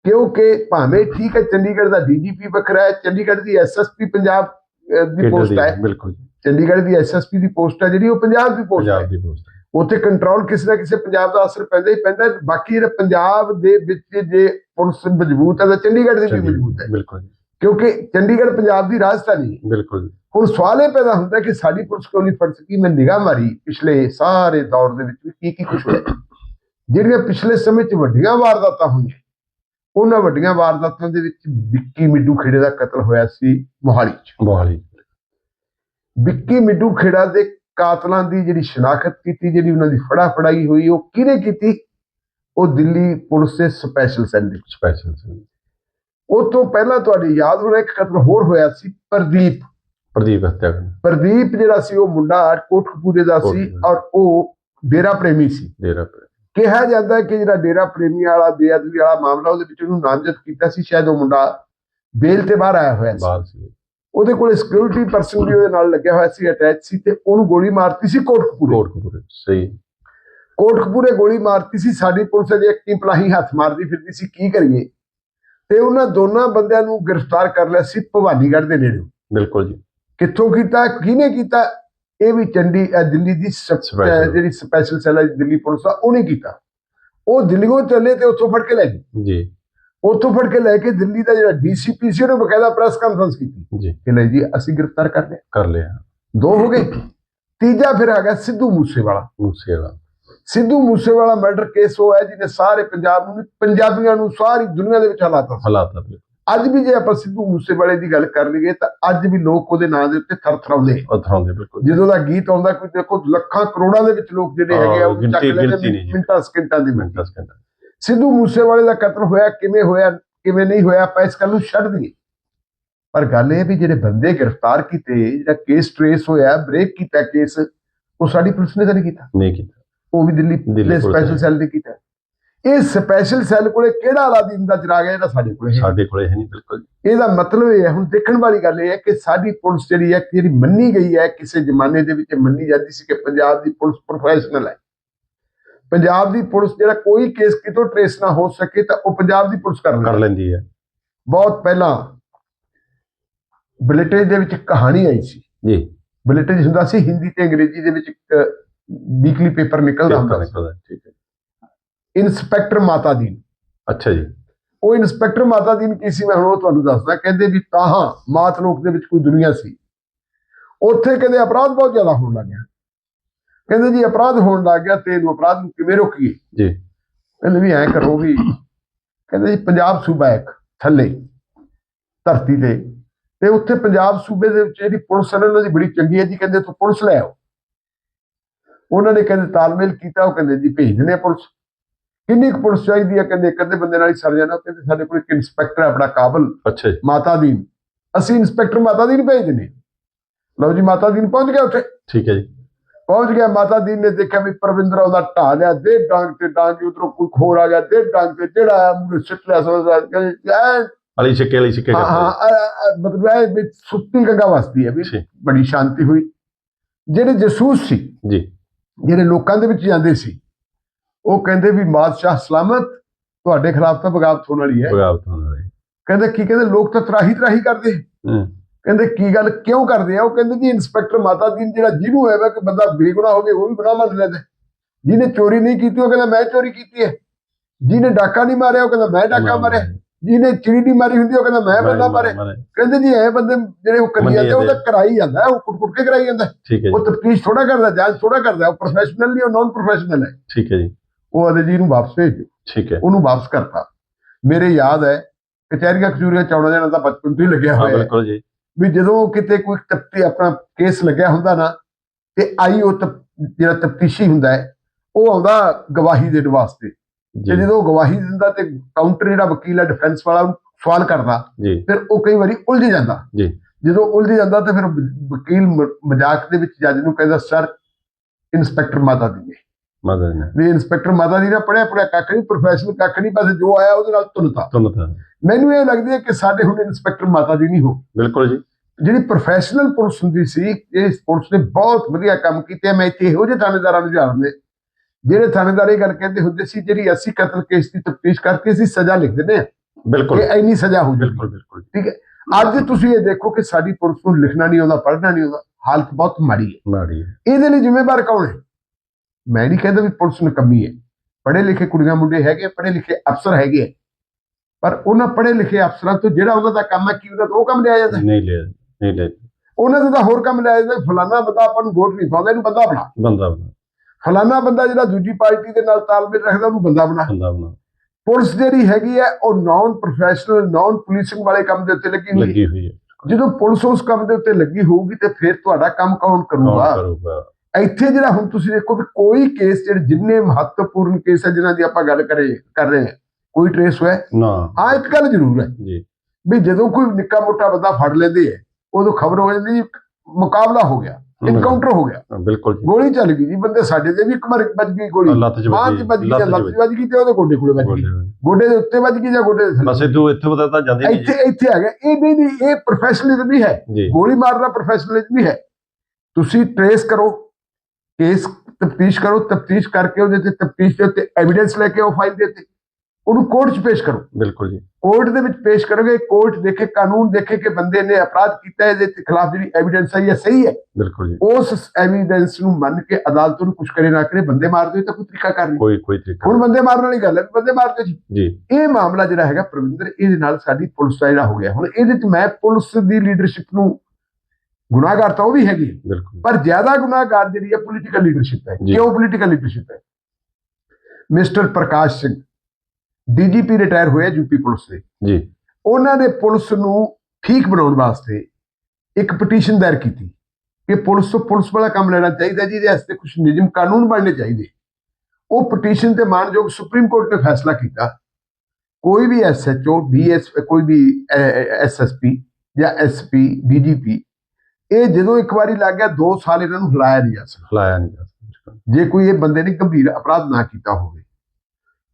ਕਿਉਂਕਿ ਭਾਵੇਂ ਠੀਕ ਹੈ ਚੰਡੀਗੜ੍ਹ ਦਾ ਡੀਜੀਪੀ ਵੱਖਰਾ ਹੈ ਚੰਡੀਗੜ੍ਹ ਦੀ ਐਸਐਸਪੀ ਪੰਜਾਬ ਦੀ ਪੋਸਟ ਹੈ। ਬਿਲਕੁਲ ਜੀ। ਚੰਡੀਗੜ੍ਹ ਦੀ ਐਸਐਸਪੀ ਦੀ ਪੋਸਟ ਹੈ ਜਿਹੜੀ ਉਹ ਪੰਜਾਬ ਦੀ ਪੋਸਟ ਹੈ। ਪੰਜਾਬ ਦੀ ਪੋਸਟ ਉੱਥੇ ਕੰਟਰੋਲ ਕਿਸੇ ਨਾ ਕਿਸੇ ਪੰਜਾਬ ਦਾ ਅਸਰ ਪੈਂਦਾ ਹੀ ਪੈਂਦਾ। ਬਾਕੀ ਜਿਹੜਾ ਪੰਜਾਬ ਦੇ ਵਿੱਚ ਜੇ ਪੁਲਿਸ ਮਜ਼ਬੂਤ ਹੈ ਤਾਂ ਚੰਡੀਗੜ੍ਹ ਦੀ ਵੀ ਮਜ਼ਬੂਤ ਹੈ। ਬਿਲਕੁਲ ਕਿਉਂਕਿ ਚੰਡੀਗੜ੍ਹ ਪੰਜਾਬ ਦੀ ਰਾਜਧਾਨੀ ਹੈ। ਬਿਲਕੁਲ ਹੁਣ ਸਵਾਲ ਇਹ ਪੈਦਾ ਹੁੰਦਾ ਕਿ ਸਾਡੀ ਪੁਲਿਸ ਕਿਉਂ ਨਹੀਂ ਫੜ ਸਕੀ? ਮੈਂ ਨਿਗਾਹ ਮਾਰੀ ਪਿਛਲੇ ਸਾਰੇ ਦੌਰ ਦੇ ਵਿੱਚ ਕੀ ਕੀ ਕੁਝ ਹੋਇਆ। ਜਿਹੜੀਆਂ ਪਿਛਲੇ ਸਮੇਂ 'ਚ ਵੱਡੀਆਂ ਵਾਰਦਾਤਾਂ ਹੋਈਆਂ ਉਹਨਾਂ ਵੱਡੀਆਂ ਵਾਰਦਾਤਾਂ ਦੇ ਵਿੱਚ ਵਿੱਕੀ ਮਿੱਡੂ ਖੇੜੇ ਦਾ ਕਤਲ ਹੋਇਆ ਸੀ ਮੋਹਾਲੀ 'ਚ। ਮੋਹਾਲੀ। ਵਿੱਕੀ ਮਿੱਡੂ ਖੇੜਾ ਦੇ ਕਾਤਲਾਂ ਦੀ ਜਿਹੜੀ ਸ਼ਨਾਖਤ ਕੀਤੀ ਜਿਹੜੀ ਉਹਨਾਂ ਦੀ ਫੜਾ ਫੜਾਈ ਹੋਈ ਉਹ ਕਿਹਨੇ ਕੀਤੀ? ਉਹ ਦਿੱਲੀ ਪੁਲਿਸ ਦੇ ਸਪੈਸ਼ਲ ਸੈੱਲ ਦੇ ਸਪੈਸ਼ਲ ਉਹ ਤੋਂ ਪਹਿਲਾਂ ਤੁਹਾਡੀ ਯਾਦ ਹੋਣਾ ਇੱਕ ਕਤਲ ਹੋਰ ਹੋਇਆ ਸੀ ਪ੍ਰਦੀਪ। ਪ੍ਰਦੀਪ ਹੱਤਿਆਕਾਂਡ। ਪ੍ਰਦੀਪ ਜਿਹੜਾ ਸੀ ਉਹ ਮੁੰਡਾ ਕੋਟਕਪੂਰੇ ਦਾ ਸੀ। ਔਰ ਉਹ ਡੇਰਾ ਪ੍ਰੇਮੀ ਸੀ। ਡੇਰਾ ਕਿਹਾ ਜਾਂਦਾ ਹੈ ਕਿ ਜਿਹੜਾ ਡੇਰਾ ਪ੍ਰੇਮੀ ਵਾਲਾ ਬੇਅਦਬੀ ਵਾਲਾ ਮਾਮਲਾ ਉਹਦੇ ਵਿੱਚ ਉਹਨੂੰ ਨਾਮਜ਼ਦ ਕੀਤਾ ਸੀ ਸ਼ਾਇਦ ਉਹ ਮੁੰਡਾ ਬੇਲ ਤੇ ਬਾਹਰ ਆਇਆ ਹੋਇਆ ਸੀ। ਬਾਹਰ ਸੀ। ਉਹਦੇ ਕੋਲ ਸਿਕਿਉਰਿਟੀ ਪਰਸਨ ਵੀ ਉਹਦੇ ਨਾਲ ਲੱਗਿਆ ਹੋਇਆ ਸੀ ਅਟੈਚ ਸੀ ਤੇ ਉਹਨੂੰ ਗੋਲੀ ਮਾਰਤੀ ਸੀ ਕੋਟਕਪੂਰੇ। ਕੋਟਕਪੂਰੇ ਸਹੀ। ਕੋਟਕਪੂਰੇ ਗੋਲੀ ਮਾਰਤੀ ਸੀ ਸਾਡੀ ਪੁਲਿਸ ਅਜੇ ਇੱਕ ਪਲਾਹੀ ਹੱਥ ਮਾਰਦੀ ਫਿਰਦੀ ਸੀ ਕੀ ਕਰੀਏ? ਤੇ ਉਹਨਾਂ ਦੋਨਾਂ ਬੰਦਿਆਂ ਨੂੰ ਗ੍ਰਿਫਤਾਰ ਕਰ ਲਿਆ ਸੀ ਭਵਾਨੀਗੜ੍ਹ ਦੇ ਨੇੜੇ। ਬਿਲਕੁਲ ਜੀ। ਕਿੱਥੋਂ ਕੀਤਾ ਕਿਹਨੇ ਕੀਤਾ? ਇਹ ਵੀ ਚੰਡੀ ਦਿੱਲੀ ਦੀ ਜਿਹੜੀ ਸਪੈਸ਼ਲ ਸੈੱਲ ਹੈ ਦਿੱਲੀ ਪੁਲਿਸ ਦਾ ਉਹਨੇ ਕੀਤਾ। ਉਹ ਦਿੱਲੀੋਂ ਚੱਲੇ ਤੇ ਉੱਥੋਂ ਫੜ ਕੇ ਲੈ ਗਏ। ਜੀ। ਉੱਥੋਂ ਫੜ ਕੇ ਲੈ ਕੇ ਦਿੱਲੀ ਦਾ ਜਿਹੜਾ ਡੀਸੀਪੀ ਸੀ ਉਹਨੇ ਬਕਾਇਦਾ ਪ੍ਰੈਸ ਕਾਨਫਰੰਸ ਕੀਤੀ। ਜੀ। ਕਿ ਲੈ ਜੀ ਅਸੀਂ ਗ੍ਰਿਫਤਾਰ ਕਰ ਲਿਆ। ਕਰ ਲਿਆ। ਦੋ ਹੋ ਗਏ। ਤੀਜਾ ਫਿਰ ਆ ਗਿਆ ਸਿੱਧੂ ਮੂਸੇਵਾਲਾ। ਮੂਸੇ ਵਾਲਾ ਸਿੱਧੂ ਮੂਸੇਵਾਲਾ ਮਰਡਰ ਕੇਸ ਉਹ ਹੈ ਜਿਹਨੇ ਸਾਰੇ ਪੰਜਾਬ ਨੂੰ ਪੰਜਾਬੀਆਂ ਨੂੰ ਸਾਰੀ ਦੁਨੀਆ ਦੇ ਵਿੱਚ ਹਲਾਤਾ ਹਾਲਾਤ। ਅੱਜ ਵੀ ਜੇ ਆਪਾਂ ਸਿੱਧੂ ਮੂਸੇਵਾਲੇ ਦੀ ਗੱਲ ਕਰ ਲਈਏ ਤਾਂ ਅੱਜ ਵੀ ਲੋਕ ਉਹਦੇ ਨਾਂ ਦੇ ਉੱਤੇ ਥਰਥਰਾਉਂਦੇ ਆ। ਉਥਰਾਉਂਦੇ ਬਿਲਕੁਲ। ਜਦੋਂ ਦਾ ਗੀਤ ਆਉਂਦਾ ਕੋਈ ਦੇਖੋ ਲੱਖਾਂ ਕਰੋੜਾਂ ਦੇ ਵਿੱਚ ਲੋਕ ਜਿਹੜੇ ਹੈਗੇ ਆ ਉਹ ਚੱਕ ਲੈਂਦੇ। ਮਿੰਟਾਂ ਸਕਿੰਟਾਂ ਦੀ ਮਿੰਟਾਂ ਸਕਿੰਟਾਂ। ਸਿੱਧੂ ਮੂਸੇਵਾਲੇ ਦਾ ਕਤਲ ਹੋਇਆ ਕਿਵੇਂ ਹੋਇਆ ਕਿਵੇਂ ਨਹੀਂ ਹੋਇਆ ਆਪਾਂ ਇਸ ਗੱਲ ਨੂੰ ਛੱਡ ਦਈਏ। ਪਰ ਗੱਲ ਇਹ ਵੀ ਜਿਹੜੇ ਬੰਦੇ ਗ੍ਰਿਫਤਾਰ ਕੀਤੇ ਜਿਹੜਾ ਕੇਸ ਟ੍ਰੇਸ ਹੋਇਆ ਬ੍ਰੇਕ ਕੀਤਾ ਕੇਸ ਉਹ ਸਾਡੀ ਪੁਲਿਸ ਨੇ ਤਾਂ ਨਹੀਂ ਕੀਤਾ। ਨਹੀਂ ਕੀਤਾ। ਉਹ ਵੀ ਦਿੱਲੀ ਪੁਲਿਸ ਸਪੈਸ਼ਲ। ਸੈੱਲ ਨੇ ਕੀਤਾ। ਇਹ ਸਪੈਸ਼ਲ ਸੈੱਲ ਕੋਲੇ ਕਿਹੜਾ ਅਲਾਦੀਨ ਦਾ ਚਿਰਾਗ ਹੈ ਜਿਹੜਾ ਸਾਡੇ ਕੋਲੇ ਹੈ ਸਾਡੇ ਕੋਲੇ ਹੈ ਨਹੀਂ ਬਿਲਕੁਲ ਇਹਦਾ ਮਤਲਬ ਇਹ ਹੈ ਹੁਣ ਦੇਖਣ ਵਾਲੀ ਗੱਲ ਇਹ ਹੈ ਕਿ ਸਾਡੀ ਪੁਲਿਸ ਜਿਹੜੀ ਹੈ ਜਿਹੜੀ ਮੰਨੀ ਗਈ ਹੈ ਕਿਸੇ ਜ਼ਮਾਨੇ ਦੇ ਵਿੱਚ ਮੰਨੀ ਜਾਂਦੀ ਸੀ ਕਿ ਪੰਜਾਬ ਦੀ ਪੁਲਿਸ ਪ੍ਰੋਫੈਸ਼ਨਲ ਹੈ। ਪੰਜਾਬ ਦੀ ਪੁਲਿਸ ਜਿਹੜਾ ਕੋਈ ਕੇਸ ਕਿਤੋਂ ਟ੍ਰੇਸ ਨਾ ਹੋ ਸਕੇ ਤਾਂ ਉਹ ਪੰਜਾਬ ਦੀ ਪੁਲਿਸ ਕਰ ਕਰ ਲੈਂਦੀ ਹੈ। ਬਹੁਤ ਪਹਿਲਾਂ ਬੁਲੇਟਿਨ ਦੇ ਵਿੱਚ ਕਹਾਣੀ ਆਈ ਸੀ। ਜੀ। ਬੁਲੇਟਿਨ ਹੁੰਦਾ ਸੀ ਹਿੰਦੀ ਤੇ ਅੰਗਰੇਜ਼ੀ ਦੇ ਵਿੱਚ ਇੱਕ ਵੀਕਲੀ ਪੇਪਰ ਨਿਕਲਦਾ ਹੁੰਦਾ ਸੀ। ਠੀਕ ਹੈ। ਇਨਸਪੈਕਟਰ ਮਾਤਾ ਦੀਨ। ਅੱਛਾ ਜੀ। ਉਹ ਇਨਸਪੈਕਟਰ ਮਾਤਾ ਦੀਨ ਕੀ ਸੀ? ਮੈਂ ਹੁਣ ਉਹ ਤੁਹਾਨੂੰ ਦੱਸਦਾ। ਕਹਿੰਦੇ ਵੀ ਤਾਹਾਂ ਮਾਤ ਲੋਕ ਦੇ ਵਿੱਚ ਕੋਈ ਦੁਨੀਆ ਸੀ। ਉੱਥੇ ਕਹਿੰਦੇ ਅਪਰਾਧ ਬਹੁਤ ਜ਼ਿਆਦਾ ਹੋਣ ਲੱਗ ਗਿਆ ਕਹਿੰਦੇ ਜੀ ਅਪਰਾਧ ਹੋਣ ਲੱਗ ਗਿਆ ਤੇ ਇਹਨੂੰ ਅਪਰਾਧ ਨੂੰ ਕਿਵੇਂ ਰੋਕੀਏ? ਜੀ। ਕਹਿੰਦੇ ਵੀ ਐਂ ਕਰੋ ਵੀ ਕਹਿੰਦੇ ਜੀ ਪੰਜਾਬ ਸੂਬਾ ਇੱਕ ਥੱਲੇ ਧਰਤੀ ਤੇ। ਤੇ ਉੱਥੇ ਪੰਜਾਬ ਸੂਬੇ ਦੇ ਵਿੱਚ ਜਿਹੜੀ ਪੁਲਿਸ ਹੈ ਨਾ, ਉਹਨਾਂ ਦੀ ਬੜੀ ਚੰਗੀ ਹੈ ਜੀ ਕਹਿੰਦੇ ਤੂੰ ਪੁਲਿਸ ਲੈ ਆਓ। ਉਹਨਾਂ ਨੇ ਕਹਿੰਦੇ ਤਾਲਮੇਲ ਕੀਤਾ ਉਹ ਕਹਿੰਦੇ ਜੀ ਭੇਜ ਦਿੰਦੇ ਆ ਪੁਲਿਸ। ਕਿੰਨੀ ਕੁ ਪੁਲਿਸ ਚਾਹੀਦੀ ਹੈ ਕਹਿੰਦੇ ਇੱਕ ਅੱਧੇ ਬੰਦੇ ਨਾਲ ਹੀ ਸਰ ਜਾਣਾ ਕਹਿੰਦੇ ਸਾਡੇ ਕੋਲ ਇੱਕ ਇੰਸਪੈਕਟਰ ਹੈ ਆਪਣਾ ਕਾਬਲ ਅੱਛਾ ਜੀ। ਮਾਤਾ ਦੀਨ ਅਸੀਂ ਇੰਸਪੈਕਟਰ ਮਾਤਾ ਦੀਨ ਭੇਜ ਦਿੰਦੇ। ਲਓ ਜੀ ਮਾਤਾ ਦੀਨ ਪਹੁੰਚ ਗਿਆ ਉੱਥੇ। ਠੀਕ ਹੈ ਜੀ। ਪਹੁੰਚ ਗਿਆ ਮਾਤਾ ਦੀਨ ਨੇ ਦੇਖਿਆ ਵੀ ਪ੍ਰਵਿੰਦਰ ਉਹਦਾ ਢਾ ਲਿਆ ਦੇ ਡਾਂਗ ਤੇ ਡਾਂਗ ਉਧਰੋਂ ਕੋਈ ਖੋਰ ਆ ਗਿਆ ਦੇ ਡਾਂਗ ਤੇ ਜਿਹੜਾ ਆਇਆ ਮੂਰੇ ਸਿੱਟ ਲਿਆ ਸਮਝਦਾ ਕਹਿੰਦੇ ਐਨ ਅਲੀ ਛਿੱਕੇ ਅਲੀ ਛਿੱਕੇ ਹਾਂ ਮਤਲਬ ਇਹ ਵੀ ਸੁੱਤੀ ਗੰਗਾ ਵਸਦੀ ਹੈ ਵੀ। ਬੜੀ ਸ਼ਾਂਤੀ ਹੋਈ। ਜਿਹੜੇ ਜਸੂਸ ਸੀ ਜੀ। ਜਿਹੜੇ ਲੋਕਾਂ ਦੇ ਵਿੱਚ ਜਾਂਦੇ ਸੀ ਉਹ ਕਹਿੰਦੇ ਵੀ ਬਾਦਸ਼ਾਹ ਸਲਾਮਤ ਤੁਹਾਡੇ ਖਿਲਾਫ ਤਾਂ ਬਗਾਵਤ ਹੋਣ ਵਾਲੀ ਹੈ। ਬਗਾਵਤ ਹੋਣ ਵਾਲੀ ਕਹਿੰਦੇ ਕੀ ਕਹਿੰਦੇ ਲੋਕ ਤਾਂ ਤਰਾਹੀ ਤਰਾਹੀ ਕਰਦੇ। ਹੂੰ। ਕਹਿੰਦੇ ਕੀ ਗੱਲ ਕਿਉਂ ਕਰਦੇ ਆ? ਉਹ ਕਹਿੰਦੇ ਜੀ ਇੰਸਪੈਕਟਰ ਮਾਤਾ ਦੀਨ ਜਿਹੜਾ ਜਿਹਨੂੰ ਹੋਇਆ ਕਿ ਬੰਦਾ ਬੇਗੁਨਾਹ ਹੋਵੇ ਉਹ ਵੀ ਗੁਨਾਹ ਮੰਨ ਲੈਂਦਾ ਹੈ। ਜਿਹਨੇ ਚੋਰੀ ਨਹੀਂ ਕੀਤੀ ਉਹ ਕਹਿੰਦਾ ਮੈਂ ਚੋਰੀ ਕੀਤੀ ਹੈ। ਜਿਹਨੇ ਡਾਕਾ ਨਹੀਂ ਮਾਰਿਆ ਉਹ ਕਹਿੰਦਾ ਮੈਂ ਡਾਕਾ ਮਾਰਿਆ। ਜਿਹਨੇ ਚਿੜੀ ਨਹੀਂ ਮਾਰੀ ਹੁੰਦੀ ਉਹ ਕਹਿੰਦਾ ਮੈਂ ਬੰਦਾ ਮਾਰਿਆ ਕਹਿੰਦੇ ਜੀ ਇਹ ਬੰਦੇ ਜਿਹੜੇ ਉਹ ਕਰੀ ਜਾਂਦੇ ਉਹ ਤਾਂ। ਕਰਾਈ ਜਾਂਦਾ ਹੈ, ਉਹ ਕੁੱਟ ਕੁੱਟ ਕੇ ਕਰਾਈ ਜਾਂਦਾ ਹੈ। ਹੈ ਉਹ ਜੀ ਤਫਤੀਸ਼ ਥੋੜਾ ਕਰਦਾ ਜਾਂਚ ਥੋੜਾ ਕਰਦਾ ਉਹ ਪ੍ਰੋਫੈਸ਼ਨਲ ਨਹੀਂ ਉਹ ਨਾਨ ਪ੍ਰੋਫੈਸ਼ਨਲ ਹੈ। ਠੀਕ ਹੈ ਜੀ। ਉਹ ਆਦੇ ਜੀ ਨੂੰ ਵਾਪਸ ਭੇਜ। ਠੀਕ ਹੈ। ਉਹਨੂੰ ਵਾਪਸ ਕਰਤਾ। ਮੇਰੇ ਯਾਦ ਹੈ ਕਚਹਿਰੀਆਂ ਕਚੂਰੀਆਂ ਚੌੜਾ ਜਾਣਾ ਤਾਂ ਬਚਪਨ ਤੋਂ ਹੀ ਲੱਗਿਆ ਹਾਂ ਹੋਇਆ ਹੈ। ਬਿਲਕੁਲ ਜੀ। ਵੀ ਜਦੋਂ ਕਿਤੇ ਕੋਈ ਤਪਤੀ ਆਪਣਾ ਕੇਸ ਲੱਗਿਆ ਹੁੰਦਾ ਨਾ ਤੇ ਆਈ ਉਹ ਜਿਹੜਾ ਤਫਤੀਸ਼ੀ ਹੁੰਦਾ ਹੈ ਉਹ ਆਉਂਦਾ ਗਵਾਹੀ ਦੇਣ ਵਾਸਤੇ। ਜੀ। ਤੇ ਜਦੋਂ ਗਵਾਹੀ ਦਿੰਦਾ ਤੇ ਕਾਊਂਟਰ ਜਿਹੜਾ ਵਕੀਲ ਹੈ ਡਿਫੈਂਸ ਵਾਲਾ ਸਵਾਲ ਕਰਦਾ ਜੀ। ਫਿਰ ਉਹ ਕਈ ਵਾਰੀ ਉਲਝ ਜਾਂਦਾ। ਜੀ। ਜਦੋਂ ਉਲਝ ਜਾਂਦਾ ਤਾਂ ਫਿਰ ਵਕੀਲ ਮਜ਼ਾਕ ਦੇ ਵਿੱਚ ਜੱਜ ਨੂੰ ਕਹਿੰਦਾ ਸਰ ਇਨਸਪੈਕਟਰ ਮਾਤਾ ਦੀ ਮਦਦ ਨੇ। ਵੀ ਇਨਸਪੈਕਟਰ ਮਾਤਾ ਦੀ ਨੇ ਪੜਿਆ ਪੜਿਆ ਕੱਖ ਨਹੀਂ ਪ੍ਰੋਫੈਸ਼ਨਲ ਕੱਖ ਨਹੀਂ ਬਸ ਜੋ ਆਇਆ ਉਹਦੇ ਨਾਲ ਤੁਲਤਾ ਤੁਹਾਨੂੰ ਤਾਂ ਮੈਨੂੰ ਇਹ ਲੱਗਦੀ ਹੈ ਕਿ ਸਾਡੇ ਹੁਣ ਇਨਸਪੈਕਟਰ ਮਾਤਾ ਦੀ ਨਹੀਂ ਹੋ ਬਿਲਕੁਲ ਜੀ। ਜਿਹੜੀ ਪ੍ਰੋਫੈਸ਼ਨਲ ਪੁਲਿਸ ਹੁੰਦੀ ਸੀ ਇਸ ਪੁਲਿਸ ਨੇ ਬਹੁਤ ਵਧੀਆ ਕੰਮ ਕੀਤੇ ਮੈਂ ਇੱਥੇ ਇਹੋ ਜਿਹੇ ਥਾਣੇਦਾਰਾਂ ਨੂੰ ਜਾਣਦੇ ਜਿਹੜੇ ਥਾਣੇਦਾਰ ਇਹ ਗੱਲ ਕਹਿੰਦੇ ਹੁੰਦੇ ਸੀ ਜਿਹੜੀ ਅਸੀਂ ਕਤਲ ਕੇਸ ਦੀ ਤਫਤੀਸ਼ ਕਰਕੇ ਅਸੀਂ ਸਜ਼ਾ ਲਿਖ ਦਿੰਦੇ ਹਾਂ। ਬਿਲਕੁਲ। ਇਹ ਇੰਨੀ ਸਜ਼ਾ ਹੋ ਬਿਲਕੁਲ ਬਿਲਕੁਲ ਠੀਕ ਹੈ। ਅੱਜ ਤੁਸੀਂ ਇਹ ਦੇਖੋ ਕਿ ਸਾਡੀ ਪੁਲਿਸ ਨੂੰ ਲਿਖਣਾ ਨਹੀਂ ਆਉਂਦਾ ਪੜ੍ਹਨਾ ਨਹੀਂ ਆਉਂਦਾ। ਹਾਲਤ ਬਹੁਤ ਮਾੜੀ ਹੈ। ਮਾੜੀ ਹੈ। ਇਹਦੇ ਲਈ ਜ਼ਿੰਮੇਵਾਰ ਕੌਣ ਹੈ? ਮੈਂ ਨਹੀਂ ਕਹਿੰਦਾ ਵੀ ਪੁਲਿਸ ਨਕਮੀ ਹੈ। ਪੜ੍ਹੇ ਲਿਖੇ ਕੁੜੀਆਂ ਮੁੰਡੇ ਹੈਗੇ ਪੜ੍ਹੇ ਲਿਖੇ ਅਫਸਰ ਹੈਗੇ ਆ। ਪਰ ਉਹਨਾਂ ਪੜ੍ਹੇ ਲਿਖੇ ਅਫਸਰਾਂ ਤੋਂ ਜਿਹੜਾ ਉਹਨਾਂ ਦਾ ਕੰਮ ਹੈ ਕੀ ਉਹਨਾਂ ਤੋਂ ਉਹ ਕੰਮ ਲਿਆ ਜਾਂਦਾ। ਨਹੀਂ ਲਿਆ ਨਹੀਂ ਲਿਆ। ਉਹਨਾਂ ਤਾਂ ਹੋਰ ਕੰਮ ਲਿਆ ਜਾਂਦਾ ਹੈ। ਫਲਾਨਾ ਬੰਦਾ ਆਪਾਂ ਨੂੰ ਵੋਟ ਨਹੀਂ ਪਾਉਂਦਾ ਇਹਨੂੰ ਬੰਦਾ ਬਣਾ। ਬੰਦਾ ਬਣਾ। ਫਲਾਨਾ ਬੰਦਾ ਜਿਹੜਾ ਦੂਜੀ ਪਾਰਟੀ ਦੇ ਨਾਲ ਤਾਲਮੇਲ ਰੱਖਦਾ ਉਹਨੂੰ ਬੰਦਾ ਬਣਾ। ਬੰਦਾ ਬਣਾ। ਪੁਲਿਸ ਜਿਹੜੀ ਹੈਗੀ ਹੈ ਉਹ ਨਾਨ ਪ੍ਰੋਫੈਸ਼ਨਲ ਨਾਨ ਪੁਲਿਸਿੰਗ ਵਾਲੇ ਕੰਮ ਦੇ ਉੱਤੇ ਲੱਗੀ ਹੋਈ ਹੈ। ਲੱਗੀ ਹੋਈ ਹੈ। ਜਦੋਂ ਪੁਲਿਸ ਉਸ ਕੰਮ ਦੇ ਉੱਤੇ ਲੱਗੀ ਹੋਊਗੀ ਤੇ ਫਿਰ ਤੁਹਾਡਾ ਕੰਮ ਕੌਣ ਕਰੂਗਾ? ਇੱਥੇ ਜਿਹੜਾ ਹੁਣ ਤੁਸੀਂ ਦੇਖੋ ਵੀ ਕੋਈ ਕੇਸ ਜਿਹੜੇ ਜਿੰਨੇ ਮਹੱਤਵਪੂਰਨ ਕੇਸ ਹੈ ਜਿਨ੍ਹਾਂ ਦੀ ਆਪਾਂ ਗੱਲ ਕਰੇ ਕਰ ਰਹੇ ਹਾਂ। ਕੋਈ ਟ੍ਰੇਸ ਹੋਇਆ? ਨਾ। ਹਾਂ ਇੱਕ ਗੱਲ ਜ਼ਰੂਰ ਹੈ। ਜੀ। ਵੀ ਜਦੋਂ ਕੋਈ ਨਿੱਕਾ ਮੋਟਾ ਬੰਦਾ ਫੜ ਲੈਂਦੇ ਹੈ ਉਦੋਂ ਖਬਰ ਹੋ ਜਾਂਦੀ ਜੀ, ਮੁਕਾਬਲਾ ਹੋ ਗਿਆ ਇਨਕਾਊਂਟਰ ਹੋ ਗਿਆ। ਬਿਲਕੁਲ ਜੀ। ਗੋਲੀ ਚੱਲ ਗਈ ਜੀ ਬੰਦੇ ਸਾਡੇ ਦੇ ਵੀ ਇੱਕ ਮਾਰ ਵੱਜ ਗਈ ਗੋਲੀ। ਲੱਤ ਚ ਵੱਜੀ ਗਈ ਲੱਤ ਚ ਵੱਜ। ਗਈ ਤੇ ਉਹਦੇ ਗੋਡੇ ਕੋਲੇ ਵੱਜ ਗਈ। ਗੋਡੇ ਦੇ ਉੱਤੇ ਵੱਜ ਗਈ ਜਾਂ ਗੋਡੇ ਦੇ ਥੱਲੇ ਬਸ ਇਹ ਤੋਂ ਇੱਥੇ ਪਤਾ ਤਾਂ ਜਾਂਦੇ ਨਹੀਂ। ਇੱਥੇ ਇੱਥੇ ਆ ਗਿਆ। ਇਹ ਨਹੀਂ ਨਹੀਂ ਇਹ ਪ੍ਰੋਫੈਸ਼ਨਲਿਜ਼ਮ ਵੀ ਹੈ। ਗੋਲੀ ਮਾਰਨਾ ਪ੍ਰੋਫੈਸ਼ਨਲਿਜ਼ਮ ਵੀ ਹੈ। ਤੁਸੀਂ ਟ੍ਰੇਸ ਕਰੋ ਕੇਸ ਤਫਤੀਸ਼ ਕਰੋ ਤਫਤੀਸ਼ ਕਰਕੇ ਉਹਦੇ ਤੇ ਤਫਤੀਸ਼ ਦੇ ਉੱਤੇ ਐਵੀਡੈਂਸ ਲੈ ਕੇ ਉਹ ਫਾਈਲ ਦੇ ਉੱਤੇ। ਉਹਨੂੰ ਕੋਰਟ 'ਚ ਪੇਸ਼ ਕਰੋ। ਬਿਲਕੁਲ ਜੀ। ਕੋਰਟ ਦੇ ਵਿੱਚ ਪੇਸ਼ ਕਰੋਗੇ ਕੋਰਟ ਦੇਖੇ ਕਾਨੂੰਨ ਦੇਖੇ ਕਿ ਬੰਦੇ ਨੇ ਅਪਰਾਧ ਕੀਤਾ ਹੈ ਇਹਦੇ ਖਿਲਾਫ ਜਿਹੜੀ ਐਵੀਡੈਂਸ ਹੈ ਇਹ ਸਹੀ ਹੈ। ਬਿਲਕੁਲ ਜੀ। ਉਸ ਐਵੀਡੈਂਸ ਨੂੰ ਮੰਨ ਕੇ ਅਦਾਲਤ ਨੂੰ ਕੁਝ ਕਰੇ ਨਾ ਕਰੇ ਬੰਦੇ ਮਾਰ ਦਿਓ ਤਾਂ ਕੋਈ ਤਰੀਕਾ ਕਰ ਨਹੀਂ। ਕੋਈ ਕੋਈ ਤਰੀਕਾ ਹੁਣ ਬੰਦੇ ਮਾਰਨ ਵਾਲੀ ਗੱਲ ਹੈ ਬੰਦੇ ਮਾਰ ਦਿਓ ਜੀ। ਜੀ। ਇਹ ਮਾਮਲਾ ਜਿਹੜਾ ਹੈਗਾ ਪ੍ਰਵਿੰਦਰ ਇਹਦੇ ਨਾਲ ਸਾਡੀ ਪੁਲਿਸ ਦਾ ਜਿਹੜਾ ਹੋ ਗਿਆ। ਹੁਣ ਇਹਦੇ ਚ ਮੈਂ ਪੁਲਿਸ ਦੀ ਲੀਡਰਸ਼ਿਪ ਨੂੰ ਗੁਨਾਹਗਾਰ ਤਾਂ ਉਹ ਵੀ ਹੈਗੀ ਬਿਲਕੁਲ। ਪਰ ਜ਼ਿਆਦਾ ਗੁਨਾਹਗਾਰ ਜਿਹੜੀ ਹੈ ਪੋਲੀਟੀਕਲ ਲੀਡਰਸ਼ਿਪ ਹੈ। ਕਿਉਂ ਪੋਲੀਟੀਕਲ ਲੀਡਰਸ਼ਿਪ ਹੈ? Mister Prakash Singh DGP retire ਹੋਇਆ ਯੂਪੀ ਪੁਲਿਸ ਦੇ। ਜੀ। ਉਹਨਾਂ ਨੇ ਪੁਲਿਸ ਨੂੰ ਠੀਕ ਬਣਾਉਣ ਵਾਸਤੇ ਇੱਕ ਪਟੀਸ਼ਨ ਦਾਇਰ ਕੀਤੀ ਕਿ ਪੁਲਿਸ ਤੋਂ ਪੁਲਿਸ ਵਾਲਾ ਕੰਮ ਲੈਣਾ ਚਾਹੀਦਾ ਜਿਹਦੇ ਵਾਸਤੇ ਕੁਝ ਨਿਯਮ ਕਾਨੂੰਨ ਬਣਨੇ ਚਾਹੀਦੇ। ਉਹ ਪਟੀਸ਼ਨ ਤੇ ਮਾਨਯੋਗ ਸੁਪਰੀਮ ਕੋਰਟ ਨੇ ਫੈਸਲਾ ਕੀਤਾ। ਕੋਈ ਵੀ ਐਸਐਚਓ ਡੀਐਸ ਕੋਈ ਵੀ ਐਸਐਸਪੀ ਜਾਂ ਐਸਪੀ ਡੀਜੀਪੀ ਇਹ ਜਦੋਂ ਇੱਕ ਵਾਰੀ ਲੱਗ ਗਿਆ 2 ਸਾਲ ਇਹਨਾਂ ਨੂੰ ਹਿਲਾਇਆ ਨਹੀਂ ਜਾ ਸਕਦਾ। ਲਾਇਆ ਨਹੀਂ ਜਾ ਸਕਦਾ ਜੇ ਕੋਈ ਇਹ ਬੰਦੇ ਨੇ ਗੰਭੀਰ ਅਪਰਾਧ ਨਾ ਕੀਤਾ ਹੋਵੇ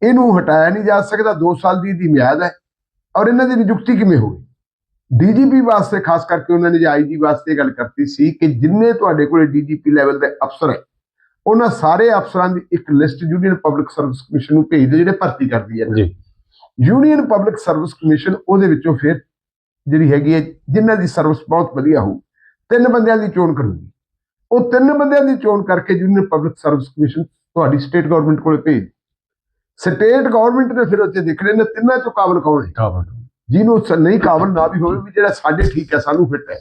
ਇਹਨੂੰ ਹਟਾਇਆ ਨਹੀਂ ਜਾ ਸਕਦਾ 2 ਸਾਲ ਦੀ ਦੀ ਮਿਆਦ ਹੈ। ਔਰ ਇਹਨਾਂ ਦੀ ਨਿਯੁਕਤੀ ਕਿਵੇਂ ਹੋਵੇ ਡੀਜੀਪੀ ਵਾਸਤੇ ਖਾਸ ਕਰਕੇ ਉਹਨਾਂ ਨੇ ਆਈਜੀ ਵਾਸਤੇ ਗੱਲ ਕਰਤੀ ਸੀ ਕਿ ਜਿੰਨੇ ਤੁਹਾਡੇ ਕੋਲੇ ਡੀਜੀਪੀ ਲੈਵਲ ਦੇ ਅਫਸਰ ਹੈ ਉਹਨਾਂ ਸਾਰੇ ਅਫਸਰਾਂ ਦੀ ਇੱਕ list union public service commission ਨੂੰ ਭੇਜ ਦਿਓ ਜਿਹੜੇ ਭਰਤੀ ਕਰਦੀ ਹੈ। ਜੀ। ਯੂਨੀਅਨ ਪਬਲਿਕ ਸਰਵਿਸ ਕਮਿਸ਼ਨ ਉਹਦੇ ਵਿੱਚੋਂ ਫਿਰ ਜਿਹੜੀ ਹੈਗੀ ਹੈ ਜਿਨ੍ਹਾਂ ਦੀ ਸਰਵਿਸ ਬਹੁਤ ਵਧੀਆ ਹੋਊ ਤਿੰਨ ਬੰਦਿਆਂ ਦੀ ਚੋਣ ਕਰੂਗੀ। ਉਹ ਤਿੰਨ ਬੰਦਿਆਂ ਦੀ ਚੋਣ ਕਰਕੇ ਯੂਨੀਅਨ ਪਬਲਿਕ ਸਰਵਿਸ ਕਮਿਸ਼ਨ ਤੁਹਾਡੀ ਸਟੇਟ ਗਵਰਨਮੈਂਟ ਕੋਲੇ ਭੇਜ ਸਟੇਟ ਗਵਰਨਮੈਂਟ ਨੇ ਫਿਰ ਉੱਥੇ ਦੇਖਣੇ ਨੇ ਤਿੰਨਾਂ ਚੋਂ ਕਾਬਲ ਕੌਣ ਹੈ? ਕਾਬਲ ਜਿਹਨੂੰ ਸ- ਨਹੀਂ ਕਾਬਲ ਨਾ ਵੀ ਹੋਵੇ ਵੀ ਜਿਹੜਾ ਸਾਡੇ ਠੀਕ ਹੈ ਸਾਨੂੰ ਫਿੱਟ ਹੈ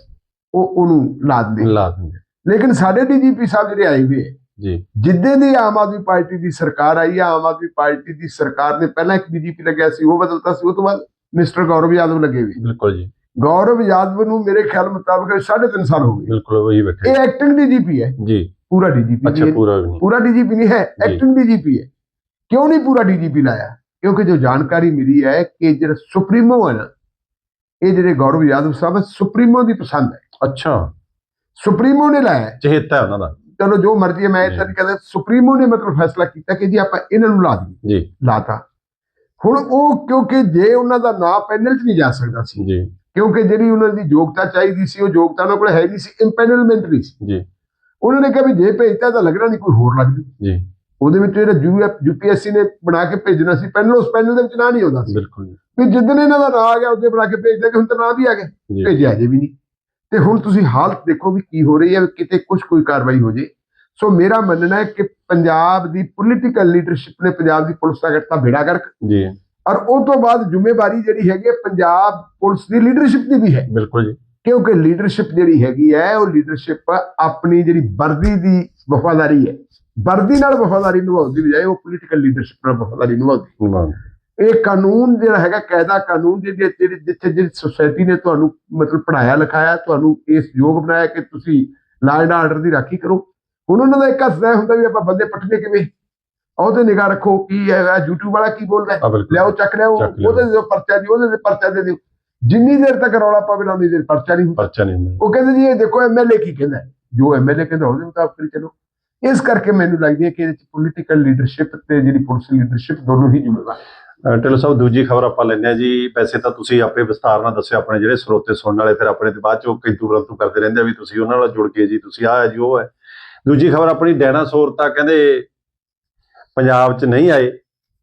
ਉਹ ਉਹਨੂੰ ਲਾ ਦਿੰਦੇ ਲਾ ਦਿੰਦੇ। ਲੇਕਿਨ ਸਾਡੇ ਡੀਜੀਪੀ ਸਾਹਿਬ ਜਿਹੜੇ ਆਏ ਹੋਏ ਹੈ ਜੀ। ਜਿੱਦੇ ਦੀ ਆਮ ਆਦਮੀ ਪਾਰਟੀ ਦੀ ਸਰਕਾਰ ਆਈ ਹੈ ਆਮ ਆਦਮੀ ਪਾਰਟੀ ਦੀ ਸਰਕਾਰ ਨੇ ਪਹਿਲਾਂ ਇੱਕ ਡੀਜੀਪੀ ਲੱਗਿਆ ਸੀ ਉਹ ਬਦਲਤਾ ਸੀ ਉਹ ਤੋਂ ਬਾਅਦ ਮਿਸਟਰ ਗੌਰਵ ਯਾਦਵ ਲੱਗੇ ਹੋਏ। ਬਿਲਕੁਲ ਜੀ। ਗੌਰਵ ਯਾਦਵ ਨੂੰ ਮੇਰੇ ਖਿਆਲ ਮੁਤਾਬਕ ਸਾਢੇ ਤਿੰਨ ਸਾਲ ਹੋ ਗਏ। ਬਿਲਕੁਲ ਉਹੀ ਬੈਠੇ। ਇਹ ਐਕਟਿੰਗ ਡੀਜੀਪੀ ਹੈ। ਜੀ। ਪੂਰਾ ਡੀਜੀਪੀ ਅੱਛਾ ਪੂਰਾ ਵੀ ਨਹੀਂ। ਪੂਰਾ ਡੀਜੀਪੀ ਨਹੀਂ ਹੈ। ਐਕਟਿੰਗ ਡੀਜੀਪੀ ਹੈ। ਕਿਉਂ ਨਹੀਂ ਪੂਰਾ ਡੀਜੀਪੀ ਲਾਇਆ? ਕਿਉਂਕਿ ਜੋ ਜਾਣਕਾਰੀ ਮਿਲੀ ਹੈ ਕਿ ਜਿਹੜਾ ਸੁਪਰੀਮੋ ਹੈ ਨਾ ਇਹ ਜਿਹੜੇ ਗੌਰਵ ਯਾਦਵ ਸਾਹਿਬ ਸੁਪਰੀਮੋ ਦੀ ਪਸੰਦ ਹੈ। ਅੱਛਾ। ਸੁਪਰੀਮੋ ਨੇ ਲਾਇਆ। ਚਹੇਤਾ ਉਹਨਾਂ ਦਾ। ਚਲੋ ਜੋ ਮਰਜ਼ੀ ਹੈ ਮੈਂ ਇਹ ਤਾਂ ਨਹੀਂ ਕਹਿੰਦਾ ਸੁਪਰੀਮੋ ਨੇ ਮਤਲਬ ਫੈਸਲਾ ਕੀਤਾ ਕਿ ਜੀ ਆਪਾਂ ਇਹਨਾਂ ਨੂੰ ਲਾ ਦਈਏ। ਜੀ। ਲਾਤਾ। ਹੁਣ ਉਹ ਕਿਉਂਕਿ ਜੇ ਉਹਨਾਂ ਦਾ ਨਾਂ ਪੈਨਲ 'ਚ ਨਹੀਂ ਜਾ ਸਕਦਾ ਸੀ ਜੀ। ਕਿਉਂਕਿ ਜਿਹੜੀ ਉਹਨਾਂ ਦੀ ਯੋਗਤਾ ਚਾਹੀਦੀ ਸੀ ਉਹ ਯੋਗਤਾ ਉਹਨਾਂ ਕੋਲ ਹੈ ਨਹੀਂ ਸੀ ਇੰਪੈਨਲਮੈਂਟ ਨਹੀਂ ਸੀ। ਜੀ। ਉਹਨਾਂ ਨੇ ਕਿਹਾ ਵੀ ਜੇ ਭੇਜਤਾ ਤਾਂ ਲੱਗਣਾ ਨਹੀਂ ਕੋਈ ਹੋਰ ਲੱਗ ਜੂ। ਜੀ। ਉਹਦੇ ਵਿੱਚ ਜਿਹੜਾ ਯੂਪੀਐਸਸੀ ਨੇ ਬਣਾ ਕੇ ਭੇਜਣਾ ਸੀ ਪੈਨਲ ਉਸ ਪੈਨਲ ਦੇ ਵਿੱਚ ਨਾਂ ਨਹੀਂ ਆਉਂਦਾ ਸੀ। ਬਿਲਕੁਲ ਵੀ ਜਿੱਦਣ ਇਹਨਾਂ ਦਾ ਨਾਂ ਆ ਗਿਆ ਉਹਦੇ ਬਣਾ ਕੇ ਭੇਜ ਦਿਆਂਗੇ ਹੁਣ ਤਾਂ ਨਾਂ ਵੀ ਆ ਗਿਆ ਭੇਜਿਆ ਜੇ ਵੀ ਨਹੀਂ। ਤੇ ਹੁਣ ਤੁਸੀਂ ਹਾਲਤ ਦੇਖੋ ਵੀ ਕੀ ਹੋ ਰਹੀ ਹੈ ਕਿਤੇ ਕੁਝ ਕੋਈ ਕਾਰਵਾਈ ਹੋ ਜੇ। ਸੋ ਮੇਰਾ ਮੰਨਣਾ ਹੈ ਕਿ ਪੰਜਾਬ ਦੀ ਪੋਲੀਟੀਕਲ ਲੀਡਰਸ਼ਿਪ ਨੇ ਪੰਜਾਬ ਦੀ ਪੁਲਿਸ ਦਾ ਕਰਤਾ ਬੇੜਾ ਗਰਕ। ਜੀ। ਔਰ ਉਹ ਤੋਂ ਬਾਅਦ ਜ਼ਿੰਮੇਵਾਰੀ ਜਿਹੜੀ ਹੈਗੀ ਹੈ ਪੰਜਾਬ ਪੁਲਿਸ ਦੀ ਲੀਡਰਸ਼ਿਪ ਦੀ ਵੀ ਹੈ। ਬਿਲਕੁਲ ਜੀ। ਕਿਉਂਕਿ ਲੀਡਰਸ਼ਿਪ ਜਿਹੜੀ ਹੈਗੀ ਹੈ ਉਹ ਲੀਡਰਸ਼ਿਪ ਆਪਣੀ ਜਿਹੜੀ ਵਰਦੀ ਦੀ ਵਫਾਦਾਰੀ ਹੈ। ਵਰਦੀ ਨਾਲ ਵਫਾਦਾਰੀ ਨਿਭਾਉਣ ਦੀ ਬਜਾਏ ਉਹ ਪੋਲੀਟੀਕਲ ਲੀਡਰਸ਼ਿਪ ਨਾਲ ਵਫਾਦਾਰੀ ਨਿਭਾਉਂਦੀ। ਇਹ ਕਾਨੂੰਨ ਜਿਹੜਾ ਹੈਗਾ ਕਾਇਦਾ ਕਾਨੂੰਨ ਜਿਹੜੀ ਜਿਹੜੀ ਜਿੱਥੇ ਜਿਹੜੀ ਸੁਸਾਇਟੀ ਨੇ ਤੁਹਾਨੂੰ ਮਤਲਬ ਪੜਾਇਆ ਲਿਖਾਇਆ ਤੁਹਾਨੂੰ ਇਸ ਯੋਗ ਬਣਾਇਆ ਕਿ ਤੁਸੀਂ ਲਾਅ ਐਂਡ ਆਰਡਰ ਦੀ ਰਾਖੀ ਕਰੋ। ਹੁਣ ਉਹਨਾਂ ਦਾ ਇੱਕ ਹੱਸਦਾ ਹੁੰਦਾ ਵੀ ਆਪਾਂ ਬੰਦੇ ਪੱਟਨੇ ਕਿਵੇਂ? ਉਹਦੇ ਨਿਗਾਹ ਰੱਖੋ ਕੀ ਹੈ YouTube ਵਾਲਾ ਕੀ ਬੋਲਦਾ ਹੈ? ਆ ਬਿਲਕੁਲ। ਲਿਆਓ ਚੱਕ ਲਿਆਓ। ਉਹਦੇ ਦੇ ਪਰਚਾ ਜੀ ਉਹਦੇ ਦੇ ਪਰਚਾ ਦੇ ਦਿਓ। ਜਿੰਨੀ ਦੇਰ ਤੱਕ ਰੌਲਾ ਪਵੇ ਨਾ ਉਨੀ ਦੇਰ ਪਰਚਾ ਨਹੀਂ ਹੁੰਦਾ। ਪਰਚਾ ਨਹੀਂ ਹੁੰਦਾ। ਉਹ ਕਹਿੰਦੇ ਜੀ ਇਹ ਦੇਖੋ ਐਮਐਲਏ ਕੀ ਕਹਿੰਦਾ। ਜੋ ਐਮਐਲਏ ਕਹਿੰਦਾ ਉਹਦੇ ਮੁਤਾਬਕ ਕਰੀ ਚਲੋ। ਇਸ ਕਰਕੇ ਮੈਨੂੰ ਲੱਗਦੀ ਹੈ ਕਿ ਇਹਦੇ ਵਿੱਚ ਪੋਲੀਟੀਕਲ ਲੀਡਰਸ਼ਿਪ ਤੇ ਜਿਹੜੀ ਪੁਲਿਸ ਲੀਡਰਸ਼ਿਪ ਦੋਨੋਂ ਹੀ ਜ਼ਿੰਮੇਵਾਰ ਢਿੱਲੋਂ ਸਾਹਿਬ ਦੂਜੀ ਖਬਰ ਆਪਾਂ ਲੈਂਦੇ ਹਾਂ ਜੀ। ਵੈਸੇ ਤਾਂ ਤੁਸੀਂ ਆਪੇ ਵਿਸਤਾਰ ਨਾਲ ਦੱਸਿਓ ਆਪਣੇ ਜਿਹੜੇ ਸਰੋਤੇ ਸੁਣਨ ਵਾਲੇ ਫਿਰ ਆਪਣੇ ਤੇ ਬਾਅਦ ਚੋਂ ਕਿੰਤੂ ਪਰੰਤੂ ਕਰਦੇ ਰਹਿੰਦੇ ਆ ਵੀ ਤੁਸੀਂ ਉਹਨਾਂ ਨਾਲ ਜੁੜ ਕੇ ਜੀ ਤੁਸੀਂ ਆਹ ਹੈ ਜੀ ਉਹ ਹੈ। ਦੂਜੀ ਖਬਰ ਆਪਣੀ ਡਾਇਨਾਸੌਰ ਤਾਂ ਕਹਿੰਦੇ ਪੰਜਾਬ 'ਚ ਨਹੀਂ ਆਏ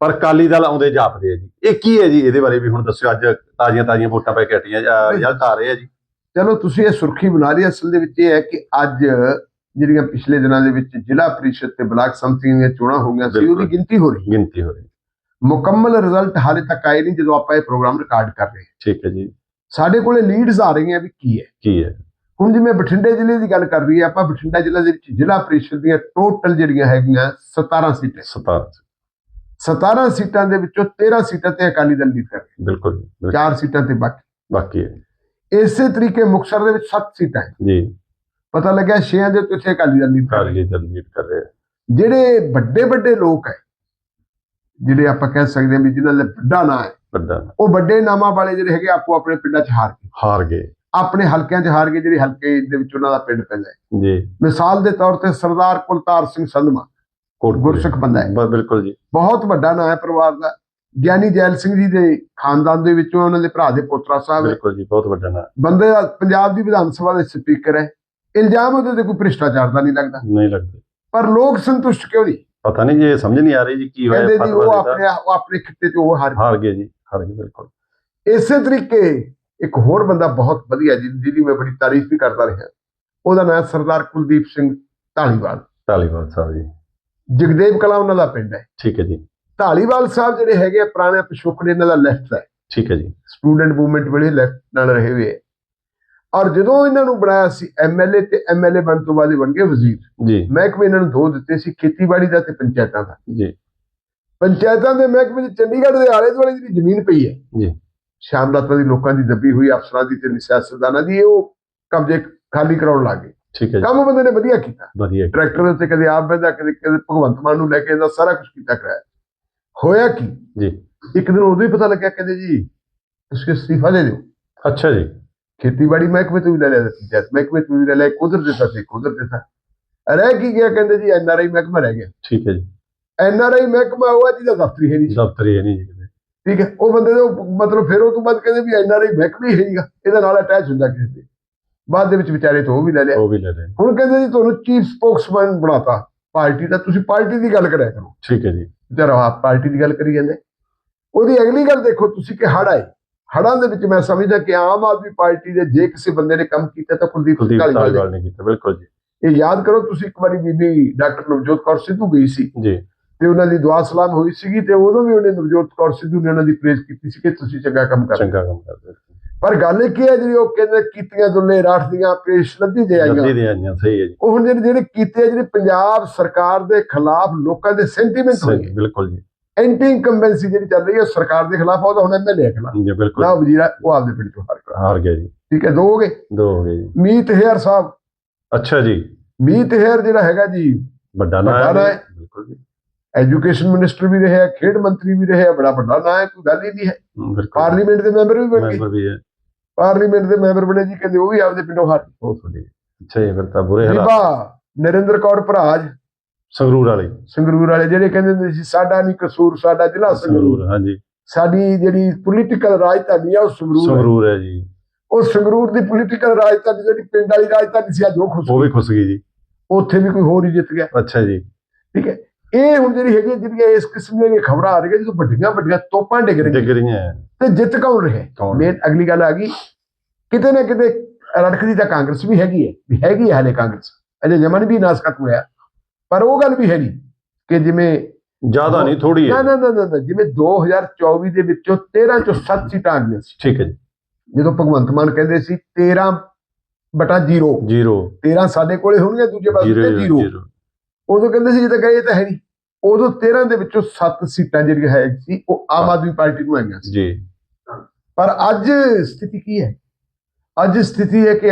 ਪਰ ਕਾਲੀ ਦਲ ਆਉਂਦੇ ਜਾਪਦੇ ਆ ਜੀ। ਇਹ ਕੀ ਹੈ ਜੀ? ਇਹਦੇ ਬਾਰੇ ਵੀ ਹੁਣ ਦੱਸਿਓ। ਅੱਜ ਤਾਜ਼ੀਆਂ ਤਾਜ਼ੀਆਂ ਵੋਟਾਂ ਪੈ ਕੇ ਹਟੀਆਂ ਰਿਜ਼ਲਟ ਆ ਰਹੇ ਆ ਜੀ। ਚਲੋ ਤੁਸੀਂ ਇਹ ਸੁਰਖੀ ਬਣਾ ਲਈ। ਅਸਲ ਦੇ ਵਿੱਚ ਇਹ ਹੈ ਕਿ ਅੱਜ ਜਿਹੜੀਆਂ ਪਿਛਲੇ ਦਿਨਾਂ ਦੇ ਵਿੱਚ ਜ਼ਿਲ੍ਹਾ ਪ੍ਰੀਸ਼ਦ ਤੇ ਬਲਾਕ ਸੰਮਤੀਆਂ ਦੀਆਂ ਚੋਣਾਂ ਹੋਈਆਂ ਸੀ ਬਿਲਕੁਲ। ਉਹਦੀ ਗਿਣਤੀ ਹੋ ਰਹੀ ਹੈ। ਗਿਣਤੀ ਹੋ ਰਹੀ ਮੁਕੰਮਲ ਰਿਜ਼ਲਟ ਹਾਲੇ ਤੱਕ ਆਏ ਨਹੀਂ ਜਦੋਂ ਆਪਾਂ ਇਹ ਪ੍ਰੋਗਰਾਮ ਰਿਕਾਰਡ ਕਰ ਰਹੇ ਹਾਂ। ਠੀਕ ਹੈ ਜੀ। ਸਾਡੇ ਕੋਲੇ ਲੀਡਸ ਆ ਰਹੀਆਂ ਵੀ ਕੀ ਹੈ। ਕੀ ਹੈ? ਹੁਣ ਜਿਵੇਂ ਬਠਿੰਡੇ ਜ਼ਿਲ੍ਹੇ ਦੀ ਗੱਲ ਕਰ ਰਹੀ ਹੈ ਆਪਾਂ ਬਠਿੰਡਾ ਜ਼ਿਲ੍ਹਾ ਦੇ ਵਿੱਚ ਜ਼ਿਲ੍ਹਾ ਪ੍ਰੀਸ਼ਦ ਦੀਆਂ ਟੋਟਲ ਜਿਹੜੀਆਂ ਹੈਗੀਆਂ 17 ਸੀਟਾਂ। 17 17 ਸੀਟਾਂ ਦੇ ਵਿੱਚੋਂ 13 ਸੀਟਾਂ ਤੇ ਅਕਾਲੀ ਦਲ ਲੀਡ ਕਰ ਰਿਹਾ। ਬਿਲਕੁਲ ਬਿਲਕੁਲ। ਚਾਰ ਸੀਟਾਂ ਤੇ ਬਾਕੀ। ਬਾਕੀ ਹੈ। ਇਸੇ ਤਰੀਕੇ ਮੁਕਤਸਰ ਦੇ ਵਿੱਚ 7 ਸੀਟਾਂ ਹੈ। ਜੀ। ਪਤਾ ਲੱਗਿਆ 6 ਦੇ ਉੱਤੇ ਇੱਥੇ ਅਕਾਲੀ ਦਲ ਲੀਡ ਕਰ ਰਿਹਾ ਕਾਲੀ ਦਲ ਲੀਡ ਕਰ ਰਹੇ। ਜਿਹੜੇ ਵੱਡੇ ਵੱਡੇ ਲੋਕ ਹੈ ਜਿਹੜੇ ਆਪਾਂ ਕਹਿ ਸਕਦੇ ਹਾਂ ਵੀ ਜਿਨ੍ਹਾਂ ਦਾ ਵੱਡਾ ਨਾਂ ਹੈ ਵੱਡਾ ਉਹ ਵੱਡੇ ਨਾਮਾਂ ਵਾਲੇ ਜਿਹੜੇ ਹੈਗੇ ਆਪੋ ਆਪਣੇ ਪਿੰਡਾਂ 'ਚ ਹਾਰ ਗਏ। ਹਾਰ ਗਏ। ਆਪਣੇ ਹਲਕਿਆਂ 'ਚ ਹਾਰ ਗਏ ਜਿਹੜੇ ਹਲਕੇ ਦੇ ਵਿੱਚ ਉਹਨਾਂ ਦਾ ਪਿੰਡ ਪੈਂਦਾ ਹੈ। ਜੀ। ਮਿਸਾਲ ਦੇ ਤੌਰ ਤੇ ਸਰਦਾਰ ਕੁਲਤਾਰ ਸਿੰਘ ਸੰਧਮਾ ਕੋਟ ਗੁਰਸਿੱਖ ਬੰਦਾ ਹੈ। ਬਿਲਕੁਲ ਜੀ। ਬਹੁਤ ਵੱਡਾ ਨਾਂ ਹੈ ਪਰਿਵਾਰ ਦਾ। ਗਿਆਨੀ ਜੈਲ ਸਿੰਘ ਜੀ ਦੇ ਖਾਨਦਾਨ ਦੇ ਵਿੱਚੋਂ ਉਹਨਾਂ ਦੇ ਭਰਾ ਦੇ ਪੋਤਰਾ ਸਾਹਿਬ ਬਿਲਕੁਲ ਜੀ ਬਹੁਤ ਵੱਡਾ ਨਾਂ। ਬੰਦੇ ਦਾ ਪੰਜਾਬ ਦੀ ਵਿਧਾਨ ਸਭਾ ਦੇ ਸਪੀਕਰ ਹੈ। ਇਲਜ਼ਾਮ ਉਹਦੇ ਤੇ ਕੋਈ ਭ੍ਰਿਸ਼ਟਾਚਾਰ ਦਾ ਨਹੀਂ ਲੱਗਦਾ। ਨਹੀਂ ਲੱਗਦੇ। ਪਰ ਲੋਕ ਸੰਤੁਸ਼ਟ ਕਿਉਂ ਨਹੀਂ? ਪਤਾ ਨਹੀਂ ਜੀ ਸਮਝ ਨਹੀਂ ਆ ਰਹੀ ਜੀ ਕੀ ਹੋਇਆ ਕਹਿੰਦੇ ਜੀ ਉਹ। ਆਪਣੇ ਉਹ ਆਪਣੇ ਖਿੱਤੇ 'ਚ ਉਹ ਹਾਰ। ਹਾਰ ਗਏ ਜੀ ਹਾਰ ਗਏ ਬਿਲਕੁਲ। ਇਸੇ ਤਰੀਕੇ ਇੱਕ ਹੋਰ ਬੰਦਾ ਬਹੁਤ ਵਧੀਆ ਜੀ ਜਿਹਦੀ ਮੈਂ ਬੜੀ ਤਾਰੀਫ ਵੀ ਕਰਦਾ ਰਿਹਾ। ਉਹਦਾ ਨਾਮ ਸਰਦਾਰ ਕੁਲਦੀਪ ਸਿੰਘ ਢਾਲੀਵਾਲ ਤਾਲੀਬਾਨ ਸਾਹਿਬ ਜੀ। ਜਗਦੇਵ ਕਲਾ ਉਹਨਾਂ ਦਾ ਪਿੰਡ ਹੈ। ਠੀਕ ਹੈ ਜੀ। ਢਾਲੀਵਾਲ ਸਾਹਿਬ ਜਿਹੜੇ ਹੈਗੇ ਆ, ਪੁਰਾਣੇ ਪਿਛੋਕੜੇ ਇਹਨਾਂ ਦਾ ਲੈਫਟ ਹੈ। ਠੀਕ ਹੈ ਜੀ। ਸਟੂਡੈਂਟ ਮੂਵਮੈਂਟ ਵੇਲੇ ਲੈਫਟ ਨਾਲ ਰਹੇ ਹੋਏ ਔਰ ਜਦੋਂ ਇਹਨਾਂ ਨੂੰ ਬਣਾਇਆ ਸੀ ਐਮਐਲਏ ਤੇ ਐਮਐਲਏ ਬਣ ਤੋਂ ਬਾਅਦ ਬਣ ਗਏ ਵਜ਼ੀਰ। ਜੀ। ਮਹਿਕਮੇ ਇਹਨਾਂ ਨੂੰ ਦੋ ਦਿੱਤੇ ਸੀ ਖੇਤੀਬਾੜੀ ਦਾ ਤੇ ਪੰਚਾਇਤਾਂ ਦਾ। ਜੀ। ਪੰਚਾਇਤਾਂ ਦੇ ਮਹਿਕਮੇ 'ਚ ਚੰਡੀਗੜ੍ਹ ਦੇ ਆਲੇ ਦੁਆਲੇ ਦੀ ਜ਼ਮੀਨ ਪਈ ਹੈ। ਜੀ। ਸ਼ਾਮਲਾਤਾਂ ਦੀ ਲੋਕਾਂ ਦੀ ਦੱਬੀ ਹੋਈ ਅਫਸਰਾਂ ਦੀ ਤੇ ਸਿਆਸਤਦਾਨਾਂ ਦੀ ਉਹ ਕਬਜ਼ੇ ਖਾਲੀ ਕਰਾਉਣ ਲੱਗੇ ਠੀਕ ਹੈ ਕੰਮ ਬੰਦੇ ਨੇ ਵਧੀਆ ਕੀਤਾ। ਵਧੀਆ ਟਰੈਕਟਰ ਦੇ ਉੱਤੇ ਕਦੇ ਆਪ ਬੈਠਾ ਕਦੇ ਕਦੇ ਭਗਵੰਤ ਮਾਨ ਨੂੰ ਲੈ ਕੇ ਇਹਦਾ ਸਾਰਾ ਕੁਝ ਕੀਤਾ ਕਰਾਇਆ। ਹੋਇਆ ਕੀ? ਜੀ। ਇੱਕ ਦਿਨ ਉਦੋਂ ਹੀ ਪਤਾ ਲੱਗਿਆ ਕਹਿੰਦੇ ਜੀ ਤੁਸੀਂ ਅਸਤੀਫਾ ਦੇ ਦਿਓ। ਅੱਛਾ ਜੀ। ਖੇਤੀਬਾੜੀ ਮਹਿਕਮੇ ਤੋਂ ਵੀ ਲੈ ਲਿਆ ਜੱਤ ਮਹਿਕਮੇ ਤੋਂ ਵੀ ਲੈ ਲਿਆ ਉਧਰ ਦਿੱਤਾ ਸੀ ਉਧਰ ਦਿੱਤਾ ਰਹਿ ਕੀ ਗਿਆ ਕਹਿੰਦੇ ਜੀ ਐਨਆਰਆਈ ਮਹਿਕਮਾ ਰਹਿ ਗਿਆ। ਠੀਕ ਹੈ ਜੀ। ਐਨਆਰਆਈ ਮਹਿਕਮਾ ਹੋਇਆ ਜਿਹਦਾ ਦਫ਼ਤਰ ਹੀ ਨਹੀਂ। ਦਫ਼ਤਰੀ ਹੈ ਨਹੀਂ ਜੀ। ਠੀਕ ਹੈ ਉਹ ਬੰਦੇ ਦੇ ਮਤਲਬ ਫਿਰ ਉਹ ਤੋਂ ਬਾਅਦ ਕਹਿੰਦੇ ਵੀ ਐਨਆਰਆਈ ਮਹਿਕਮਾ ਹੀ ਹੈ ਨਹੀਂਗਾ ਇਹਦੇ ਨਾਲ ਅਟੈਚ ਹੁੰਦਾ ਕਿਸੇ ਦੇ ਬਾਅਦ ਦੇ ਵਿੱਚ ਵਿਚਾਰੇ ਤੋਂ ਉਹ ਵੀ ਲੈ ਲਿਆ। ਉਹ ਵੀ ਲੈ ਲੈ ਹੁਣ ਕਹਿੰਦੇ ਜੀ ਤੁਹਾਨੂੰ ਚੀਫ ਸਪੋਕਸਮੈਨ ਬਣਾਤਾ ਪਾਰਟੀ ਦਾ ਤੁਸੀਂ ਪਾਰਟੀ ਦੀ ਗੱਲ ਕਰਿਆ ਕਰੋ। ਠੀਕ ਹੈ ਜੀ। ਜਰਾ ਆਪ ਪਾਰਟੀ ਦੀ ਗੱਲ ਕਰੀ ਜਾਂਦੇ। ਉਹਦੀ ਅਗਲੀ ਗੱਲ ਦੇਖੋ ਤੁਸੀਂ ਕਿ ਹੜ ਆਏ ਹੜਾਂ ਦੇ ਵਿੱਚ ਮੈਂ ਸਮਝਦਾ ਕਿ ਆਮ ਆਦਮੀ ਪਾਰਟੀ ਦੇ ਜੇ ਕਿਸੇ ਬੰਦੇ ਨੇ ਕੰਮ ਕੀਤਾ ਤਾਂ ਕੁਲਦੀਪ ਸਿੰਘ ਧਾਲੀਵਾਲ ਨੇ ਕੀਤਾ ਬਿਲਕੁਲ ਜੀ। ਇਹ ਯਾਦ ਕਰੋ ਤੁਸੀਂ ਇੱਕ ਵਾਰੀ ਬੀਬੀ ਡਾਕਟਰ ਨਵਜੋਤ ਕੌਰ ਸਿੱਧੂ ਗਈ ਸੀ ਜੀ। ਤੇ ਉਹਨਾਂ ਦੀ ਦੁਆ ਸਲਾਮ ਹੋਈ ਸੀਗੀ ਤੇ ਉਦੋਂ ਵੀ ਉਹਨੇ ਨਵਜੋਤ ਕੌਰ ਸਿੱਧੂ ਨੇ ਉਹਨਾਂ ਦੀ ਪ੍ਰੇਜ਼ ਕੀਤੀ ਸੀ ਕਿ ਤੁਸੀਂ ਚੰਗਾ ਕੰਮ ਕਰ। ਰਹੇ ਹੋ। ਚੰਗਾ ਕੰਮ ਕਰਦੇ ਪਰ ਗੱਲ ਇਹ ਕੀ ਹੈ ਜਿਹੜੀ ਉਹ ਕਹਿੰਦੇ ਕੀਤੀਆਂ ਦੁੱਲੇ ਰਾਠ ਦੀਆਂ ਪੇਸ਼ ਲੱਦੀ ਦੇ ਆਈਆਂ? ਦੇ ਆਈਆਂ ਸਹੀ ਹੈ ਜੀ। ਉਹ ਹੁਣ ਜਿਹੜੇ ਕੀਤੇ ਜਿਹੜੇ ਪੰਜਾਬ ਸਰਕਾਰ ਦੇ ਖਿਲਾਫ ਲੋਕਾਂ ਦੇ ਸੈਂਟੀਮੈਂਟ ਹੋਏ। ਬਿਲਕੁਲ ਜੀ। ਐਂਟੀ ਇਨਕੰਬੈਂਸੀ ਜਿਹੜੀ ਚੱਲ ਰਹੀ ਹੈ ਸਰਕਾਰ ਦੇ ਖਿਲਾਫ ਆ, ਉਹਦਾ ਹੁਣ ਐਮਐਲਏ ਖਿਲਾਫ। ਜੀ ਬਿਲਕੁਲ। ਨਾ ਵਜ਼ੀਰਾ ਉਹ ਆਪਦੇ ਪਿੰਡ ਚੋਂ ਹਾਰ ਗਿਆ। ਹਾਰ ਗਿਆ ਜੀ। ਠੀਕ ਹੈ ਦੋ ਹੋ ਗਏ? ਦੋ ਹੋ ਗਏ ਜੀ। ਮੀਤ ਹੇਅਰ ਸਾਹਿਬ। ਅੱਛਾ ਜੀ। ਮੀਤ ਹੇਅਰ ਜਿਹੜਾ ਹੈਗਾ ਜੀ ਵੱਡਾ ਨਾਂ ਵੱਡਾ ਨਾਂ ਹੈ। ਬਿਲਕੁਲ ਜੀ। ਐਜੂਕੇਸ਼ਨ ਮਿਨਿਸਟਰ ਵੀ ਰਿਹਾ ਖੇਡ ਮੰਤਰੀ ਵੀ ਰਿਹਾ ਬੜਾ ਵੱਡਾ ਨਾਂ ਹੈ ਕੋਈ ਗੱਲ ਹੀ ਨਹੀਂ ਹੈ। ਪਾਰਲੀਮੈਂਟ ਦੇ ਮੈਂਬਰ ਵੀ ਬਣ ਗਏ। ਮੈਂਬਰ ਵੀ ਹੈ। ਪਾਰਲੀਮੈਂਟ ਦੇ ਮੈਂਬਰ ਬਣੇ ਜੀ ਕਹਿੰਦੇ ਉਹ ਵੀ ਆਪਦੇ ਪਿੰਡੋਂ ਹਾਰ। ਬਹੁਤ ਵੱਡੀ ਅੱਛਾ ਜੀ ਫਿਰ ਤਾਂ ਬੁਰੇ ਹਾਲਾਤ। ਨਰਿੰਦਰ ਕੌਰ ਭਰਾਜ। ਸੰਗਰੂਰ ਵਾਲੇ। ਸੰਗਰੂਰ ਵਾਲੇ ਜਿਹੜੇ ਕਹਿੰਦੇ ਹੁੰਦੇ ਸੀ ਸਾਡਾ ਨਹੀਂ ਕਸੂਰ ਸਾਡਾ ਜ਼ਿਲ੍ਹਾ ਸੰਗਰੂਰ। ਸੰਗਰੂਰ ਹਾਂਜੀ। ਸਾਡੀ ਜਿਹੜੀ ਪੋਲੀਟੀਕਲ ਰਾਜਧਾਨੀ ਆ ਉਹ ਸੰਗਰੂਰ ਹੈ। ਸੰਗਰੂਰ ਹੈ ਜੀ। ਉਹ ਸੰਗਰੂਰ ਦੀ ਪੋਲੀਟੀਕਲ ਰਾਜਧਾਨੀ ਜਿਹੜੀ ਪਿੰਡ ਵਾਲੀ ਰਾਜਧਾਨੀ ਸੀ ਅੱਜ ਉਹ ਖੁਸ਼ ਉਹ ਵੀ ਖੁੱਸ ਗਈ ਜੀ। ਉੱਥੇ ਵੀ ਕੋਈ ਹੋਰ ਹੀ ਜਿੱਤ ਗਿਆ। ਅੱਛਾ ਜੀ। ਠੀਕ ਹੈ। ਇਹ ਹੁਣ ਜਿਹੜੀ ਹੈਗੀ ਜਿਹੜੀਆਂ ਇਸ ਕਿਸਮ ਦੀਆਂ ਖਬਰਾਂ ਆ ਰਹੀਆਂ ਜਦੋਂ ਵੱਡੀਆਂ ਵੱਡੀਆਂ ਤੋਪਾਂ ਡਿੱਗ ਰਹੀਆਂ। ਡਿੱਗ ਰਹੀਆਂ ਹੈ। ਤੇ ਜਿੱਤ ਕੌਣ ਰਿਹਾ? ਕੌਣ ਮੇਨ ਅਗਲੀ ਗੱਲ ਆ ਗਈ ਕਿਤੇ ਨਾ ਕਿਤੇ ਰੜਕਦੀ ਤਾਂ ਕਾਂਗਰਸ ਵੀ ਹੈਗੀ ਹੈ ਵੀ ਹੈਗੀ ਹੈ ਹਲੇ ਕਾਂਗਰਸ। ਅਜੇ ਜਮਨ ਵੀ ਨਾਸ ਖਤਮ ਹੋਇਆ। ਪਰ ਉਹ ਗੱਲ ਵੀ ਹੈ ਨਹੀਂ ਕਿ ਜਿਵੇਂ ਜ਼ਿਆਦਾ ਨਹੀਂ ਥੋੜੀ ਹੈ। ਨਾ ਨਾ ਨਾ ਨਾ, ਜਿਵੇਂ 2024 ਦੇ ਵਿੱਚੋਂ 13 ਚੋਂ 7 ਸੀਟਾਂ ਆ ਗਈਆਂ ਸੀ। ਠੀਕ ਹੈ ਜੀ। ਜਦੋਂ ਭਗਵੰਤ ਮਾਨ ਕਹਿੰਦੇ ਸੀ 13 ਬਟਾ 0 ਜ਼ੀਰੋ। 13 ਸਾਡੇ ਕੋਲੇ ਹੋਣਗੇ ਦੂਜੇ ਪਾਸੇ ਤੇ 0 ਜ਼ੀਰੋ। ਉਦੋਂ ਕਹਿੰਦੇ ਸੀ ਜੇ ਤਾਂ ਗਏ ਤਾਂ ਹੈ ਨਹੀਂ। ਉਦੋਂ 13 ਦੇ ਵਿੱਚੋਂ 7 ਸੀਟਾਂ ਜਿਹੜੀਆਂ ਹੈ ਸੀ ਉਹ ਆਮ ਆਦਮੀ ਪਾਰਟੀ ਨੂੰ ਆਈਆਂ ਸੀ। ਜੀ। ਪਰ ਅੱਜ ਸਥਿਤੀ ਕੀ ਹੈ? ਅੱਜ ਸਥਿਤੀ ਹੈ ਕਿ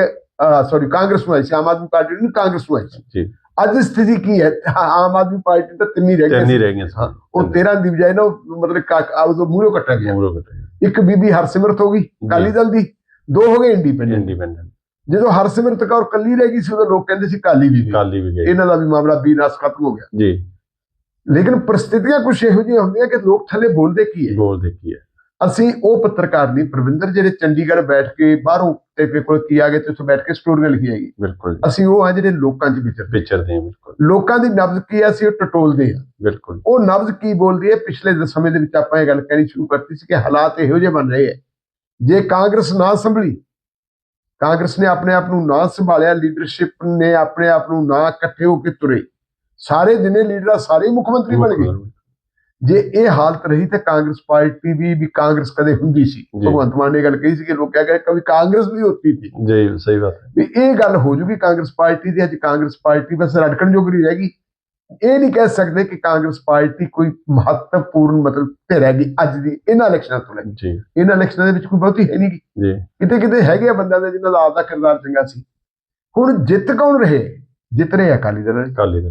ਸੌਰੀ ਕਾਂਗਰਸ ਨੂੰ ਆਈ ਸੀ ਆਮ ਆਦਮੀ ਪਾਰਟੀ ਨੂੰ ਕਾਂਗਰਸ ਨੂੰ ਆਈ ਸੀ। ਜੀ। ਅੱਜ ਸਥਿਤੀ ਕੀ ਹੈ? ਆਮ ਆਦਮੀ ਪਾਰਟੀ ਤਾਂ ਤਿੰਨ ਹੀ ਰਹਿ ਤਿੰਨ ਗਈ ਹੀ ਰਹਿ ਗਈਆਂ ਹਾਂ, ਉਹ 13 ਦੀ ਬਜਾਏ ਨਾ ਮਤਲਬ ਕਾ- ਆ ਉਦੋਂ ਮੂਹਰੋਂ ਕੱਟਿਆ ਗਿਆ। ਮੂਰੋ ਕੱਟੇ ਇੱਕ ਬੀਬੀ ਹਰਸਿਮਰਤ ਹੋ ਗਈ ਅਕਾਲੀ ਦਲ ਦੀ। ਦੋ ਹੋ ਗਏ ਇੰਡੀਪੈਂਡੈਂਟ ਇੰਡੀਪੈਂਡੈਂਟ ਜਦੋਂ ਹਰਸਿਮਰਤ ਕੌਰ ਕੱਲੀ ਰਹਿ ਗਈ ਸੀ ਉਦੋਂ ਲੋਕ ਕਹਿੰਦੇ ਸੀ ਕਾਲੀ ਵੀ ਗਈ ਕਾਲੀ ਵੀ ਗਈ ਇਹਨਾਂ ਦਾ ਵੀ ਮਾਮਲਾ ਬੀਨਾਸ ਖਤਮ ਹੋ ਗਿਆ। ਜੀ। ਲੇਕਿਨ ਪ੍ਰਸਥਿਤੀਆਂ ਕੁਝ ਇਹੋ ਜਿਹੀਆਂ ਹੁੰਦੀਆਂ ਕਿ ਲੋਕ ਥੱਲੇ ਬੋਲਦੇ ਕੀ ਹੈ? ਗੋਲ ਦੇਖੀ ਹੈ? ਅਸੀਂ ਉਹ ਪੱਤਰਕਾਰ ਨਹੀਂ ਪ੍ਰਵਿੰਦਰ ਜਿਹੜੇ ਚੰਡੀਗੜ੍ਹ ਬੈਠ ਕੇ ਬਾਹਰੋਂ ਤੇ ਕੋਲ ਕੀ ਆ ਗਏ ਤੇ ਉੱਥੇ ਬੈਠ ਕੇ ਸਟੋਰੀਆਂ ਲਿਖੀ ਆਈ ਬਿਲਕੁਲ ਅਸੀਂ ਉਹ ਆ ਜਿਹੜੇ ਲੋਕਾਂ 'ਚ ਵਿਚਰਦੇ ਵਿਚਰਦੇ ਹਾਂ ਬਿਲਕੁਲ। ਲੋਕਾਂ ਦੀ ਨਬਜ਼ ਕੀ ਆ ਅਸੀਂ ਉਹ ਟਟੋਲਦੇ ਆ ਬਿਲਕੁਲ। ਉਹ ਨਬਜ਼ ਕੀ ਬੋਲਦੀ ਹੈ? ਪਿਛਲੇ ਸਮੇਂ ਦੇ ਵਿੱਚ ਆਪਾਂ ਇਹ ਗੱਲ ਕਹਿਣੀ ਸ਼ੁਰੂ ਕਰਤੀ ਸੀ ਕਿ ਹਾਲਾਤ ਇਹੋ ਜਿਹੇ ਬਣ ਰਹੇ ਹੈ। ਜੇ ਕਾਂਗਰਸ ਨਾ ਸੰਭਲੀ ਕਾਂਗਰਸ ਨੇ ਆਪਣੇ ਆਪ ਨੂੰ ਨਾ ਸੰਭਾਲਿਆ ਲੀਡਰਸ਼ਿਪ ਨੇ ਆਪਣੇ ਆਪ ਨੂੰ ਨਾ ਇਕੱਠੇ ਹੋ ਕੇ ਤੁਰੇ ਸਾਰੇ ਜਿੰਨੇ ਲੀਡਰ ਆ ਸਾਰੇ ਮੁੱਖ ਮੰਤਰੀ ਬਣ ਗਏ। ਜੇ ਇਹ ਹਾਲਤ ਰਹੀ ਤਾਂ ਕਾਂਗਰਸ ਪਾਰਟੀ ਵੀ ਵੀ ਕਾਂਗਰਸ ਕਦੇ ਹੁੰਦੀ ਸੀ। ਭਗਵੰਤ ਮਾਨ ਨੇ ਗੱਲ ਕਹੀ ਸੀ ਕਿ ਲੋਕ ਕਹਿ ਕभी ਕਾਂਗਰਸ ਵੀ ਹੋਤੀ ਸੀ। ਜੀ ਸਹੀ ਬਾਤ ਹੈ। ਵੀ ਇਹ ਗੱਲ ਹੋ ਜੂਗੀ ਕਾਂਗਰਸ ਪਾਰਟੀ ਦੀ ਅੱਜ ਕਾਂਗਰਸ ਪਾਰਟੀ ਬਸ ਰੜਕਣ ਜੋਗਰੀ ਰਹਿ ਗਈ। ਇਹ ਨਹੀਂ ਕਹਿ ਸਕਦੇ ਕਿ ਕਾਂਗਰਸ ਪਾਰਟੀ ਕੋਈ ਮਹੱਤਵਪੂਰਨ ਮਤਲਬ ਤੇ ਰਹਿ ਗਈ ਅੱਜ ਦੀ ਇਹਨਾਂ ਇਲੈਕਸ਼ਨਾਂ ਤੋਂ ਲੈ ਕੇ। ਜੀ। ਇਹਨਾਂ ਇਲੈਕਸ਼ਨਾਂ ਦੇ ਵਿੱਚ ਕੋਈ ਬਹੁਤੀ ਹੈ ਨਹੀਂ। ਜੀ। ਕਿਤੇ ਕਿਤੇ ਹੈਗੇ ਆ ਬੰਦਿਆਂ ਦੇ ਜਿਨ੍ਹਾਂ ਦਾ ਆਪਦਾ ਕਿਰਦਾਰ ਚੰਗਾ ਸੀ। ਹੁਣ ਜਿੱਤ ਕੌਣ ਰਹੇ? ਜਿੱਤ ਰਹੇ ਅਕਾਲੀ ਦਲ ਕਾਲੀ ਦਾ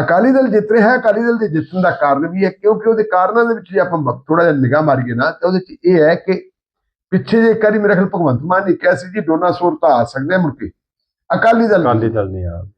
ਅਕਾਲੀ ਦਲ ਜਿੱਤ ਰਿਹਾ ਹੈ ਅਕਾਲੀ ਦਲ ਦੇ ਜਿੱਤਣ ਦਾ ਕਾਰਨ ਵੀ ਹੈ ਕਿਉਂਕਿ ਉਹਦੇ ਕਾਰਨਾਂ ਦੇ ਵਿੱਚ ਜੇ ਆਪਾਂ ਥੋੜਾ ਜਿਹਾ ਨਿਗਾਹ ਮਾਰੀਏ ਨਾ ਤਾਂ ਉਹਦੇ ਚ ਇਹ ਹੈ ਕਿ ਪਿੱਛੇ ਜੇ ਇੱਕ ਵਾਰੀ ਮੇਰੇ ਖਿਆਲ ਭਗਵੰਤ ਮਾਨ ਨੇ ਕਿਹਾ ਸੀ ਜੀ ਡੋਨਾਸੌਰ ਤਾਂ ਆ ਸਕਦੇ ਮੁੜ ਕੇ। ਅਕਾਲੀ ਦਲ ਕਾਲੀ ਦਲ ਨਹੀਂ ਆ।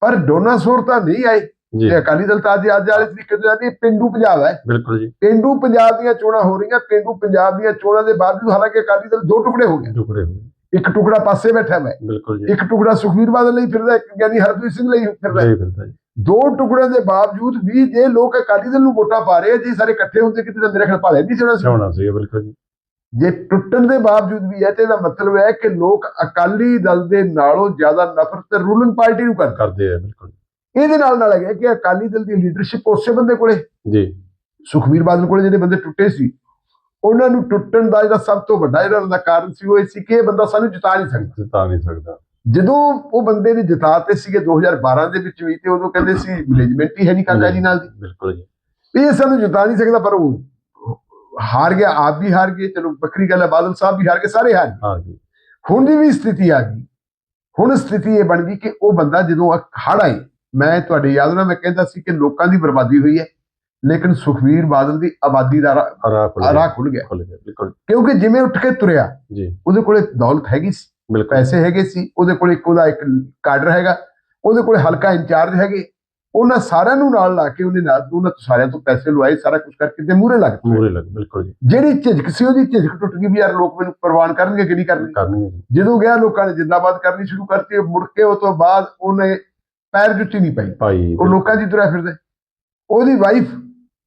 ਪਰ ਡੋਨਾਸੌਰ ਤਾਂ ਨਹੀਂ ਆਏ। ਜੀ। ਤੇ ਅਕਾਲੀ ਦਲ ਤਾਂ ਅੱਜ ਅੱਜ ਵਾਲੇ ਤਰੀਕੇ ਤੋਂ ਜਾਂਦੀ ਪਿੰਡੂ ਪੰਜਾਬ ਹੈ। ਬਿਲਕੁਲ ਜੀ। ਪਿੰਡੂ ਪੰਜਾਬ ਦੀਆਂ ਚੋਣਾਂ ਹੋ ਰਹੀਆਂ ਪਿੰਡੂ ਪੰਜਾਬ ਦੀਆਂ ਚੋਣਾਂ ਦੇ ਬਾਵਜੂਦ ਹਾਲਾਂਕਿ ਅਕਾਲੀ ਦਲ ਦੋ ਟੁਕੜੇ ਹੋ ਗਏ। ਟੁਕੜੇ ਹੋਏ ਇੱਕ ਟੁਕੜਾ ਪਾਸੇ ਬੈਠਾ ਹੈ ਬਿਲਕੁਲ ਜੀ। ਇੱਕ ਟੁਕੜਾ ਸੁਖਵੀਰ ਬਾਦਲ ਲਈ ਫਿਰਦਾ ਹੈ, ਇੱਕ ਗਿਆਨੀ ਹਰਪ੍ਰੀਤ ਸਿੰਘ ਲਈ ਫਿਰਦਾ। ਹੈ। ਫਿਰਦਾ ਜੀ। ਦੋ ਟੁਕੜਿਆਂ ਦੇ ਬਾਵਜੂਦ ਵੀ ਜੇ ਲੋਕ ਅਕਾਲੀ ਦਲ ਨੂੰ ਵੋਟਾਂ ਪਾ ਰਹੇ ਆ ਜੀ ਸਾਰੇ ਇਕੱਠੇ ਹੁੰਦੇ ਕਿਤੇ ਤਾਂ ਮੇਰੇ ਖਿਆਲ ਭਾਲੇ ਨਹੀਂ ਚੋਣਾ ਸੀ ਚਾਉਣਾ ਸੀ ਬਿਲਕੁਲ ਜੀ। ਜੇ ਟੁੱਟਣ ਦੇ ਬਾਵਜੂਦ ਵੀ ਹੈ ਤੇ ਇਹਦਾ ਮਤਲਬ ਹੈ ਕਿ ਲੋਕ ਅਕਾਲੀ ਦਲ ਦੇ ਨਾਲੋਂ ਜ਼ਿਆਦਾ ਨਫ਼ਰਤ ਤੇ ਰੂਲਿੰਗ ਪਾਰਟੀ ਨੂੰ ਕਰਦੇ। ਆ ਬਿਲਕੁਲ। ਇਹਦੇ ਨਾਲ ਨਾਲ ਹੈਗਾ ਕਿ ਅਕਾਲੀ ਦਲ ਦੀ ਲੀਡਰਸ਼ਿਪ ਉਸੇ ਬੰਦੇ ਕੋਲੇ। ਜੀ। ਸੁਖਬੀਰ ਬਾਦਲ ਕੋਲੇ ਜਿਹੜੇ ਬੰਦੇ ਟੁੱਟੇ ਸੀ ਉਹਨਾਂ ਨੂੰ ਟੁੱਟਣ ਦਾ ਜਿਹੜਾ ਸਭ ਤੋਂ ਵੱਡਾ ਜਿਹੜਾ ਕਾਰਨ ਸੀ ਉਹ ਇਹ ਸੀ ਕਿ ਇਹ ਬੰਦਾ ਸਾਨੂੰ ਜਿਤਾ ਨਹੀਂ ਸਕਦਾ। ਜਿਤਾ ਨਹੀਂ ਸਕਦਾ। ਜਦੋਂ ਉਹ ਬੰਦੇ ਨੇ ਜਿਤਾਤੇ ਸੀਗੇ 2012 ਦੇ ਵਿੱਚ ਵੀ ਤੇ ਉਦੋਂ ਕਹਿੰਦੇ ਸੀ ਮੈਨੇਜਮੈਂਟ ਹੀ ਹੈ ਨਹੀਂ ਕਾਕਾ ਜੀ ਨਾਲ ਦੀ। ਬਿਲਕੁਲ ਜੀ। ਇਹ ਸਾਨੂੰ ਜਿਤਾ ਨਹੀਂ ਸਕਦਾ ਪਰ ਉਹ ਹਾਰ ਗਿਆ ਆਪ ਵੀ ਹਾਰ ਗਏ ਚਲੋ ਵੱਖਰੀ ਗੱਲ ਹੈ ਬਾਦਲ ਸਾਹਿਬ ਵੀ ਹਾਰ ਗਏ ਸਾਰੇ ਹਾਰ ਗਏ। ਹਾਂ ਜੀ ਹੁਣ ਦੀ ਵੀ ਸਥਿਤੀ ਆ ਗਈ। ਹੁਣ ਸਥਿਤੀ ਇਹ ਬਣ ਗਈ ਕਿ ਉਹ ਬੰਦਾ ਜਦੋਂ ਹੜ ਆਏ ਮੈਂ ਤੁਹਾਡੇ ਯਾਦ ਨਾਲ ਮੈਂ ਕਹਿੰਦਾ ਸੀ ਕਿ ਲੋਕਾਂ ਦੀ ਬਰਬਾਦੀ ਹੋਈ ਹੈ ਲੇਕਿਨ ਸੁਖਵੀਰ ਬਾਦਲ ਦੀ ਆਬਾਦੀ ਦਾ ਰਾਹ ਖੁੱਲ ਗਿਆ। ਖੁੱਲ ਗਿਆ ਬਿਲਕੁਲ। ਕਿਉਂਕਿ ਜਿਵੇਂ ਉੱਠ ਕੇ ਤੁਰਿਆ ਜੀ। ਉਹਦੇ ਕੋਲੇ ਦੌਲਤ ਹੈਗੀ ਸੀ। ਬਿਲਕੁਲ। ਪੈਸੇ ਹੈਗੇ ਸੀ ਉਹਦੇ ਕੋਲ ਇੱਕ ਉਹਦਾ ਇੱਕ ਕਾਡਰ ਹੈਗਾ ਉਹਦੇ ਕੋਲ ਹਲਕਾ ਇੰਚਾਰਜ ਹੈਗੇ ਉਹਨਾਂ ਸਾਰਿਆਂ ਨੂੰ ਨਾਲ ਲਾ ਕੇ ਉਹਨੇ ਨਾਲ ਉਹਨਾਂ ਤੋਂ ਸਾਰਿਆਂ ਤੋਂ ਪੈਸੇ ਲਵਾਏ ਸਾਰਾ ਕੁਝ ਕਰਕੇ ਤੇ ਮੂਹਰੇ ਲੱਗ। ਮੂਰੇ ਲੱਗ ਬਿਲਕੁਲ ਜੀ। ਜਿਹੜੀ ਝਿਜਕ ਸੀ ਉਹਦੀ ਝਿਜਕ ਟੁੱਟ ਗਈ ਵੀ ਯਾਰ ਲੋਕ ਮੈਨੂੰ ਪ੍ਰਵਾਨ ਕਰਨਗੇ ਕਿ ਨਹੀਂ ਕਰਨਗੇ ਜਦੋਂ ਗਿਆ ਲੋਕਾਂ ਨੇ ਜਿੰਦਾਬਾਦ ਕਰਨੀ ਸ਼ੁਰੂ ਕਰਤੀ ਮੁੜ ਕੇ ਉਹ ਤੋਂ ਬਾਅਦ ਉਹਨੇ ਪੈਰ ਜੁੱਤੀ ਨਹੀਂ ਪਾਈ। ਉਹ ਲੋਕਾਂ ਦੀ ਤੁਰਿਆ ਫਿਰਦਾ। ਉਹਦੀ ਵਾਈਫ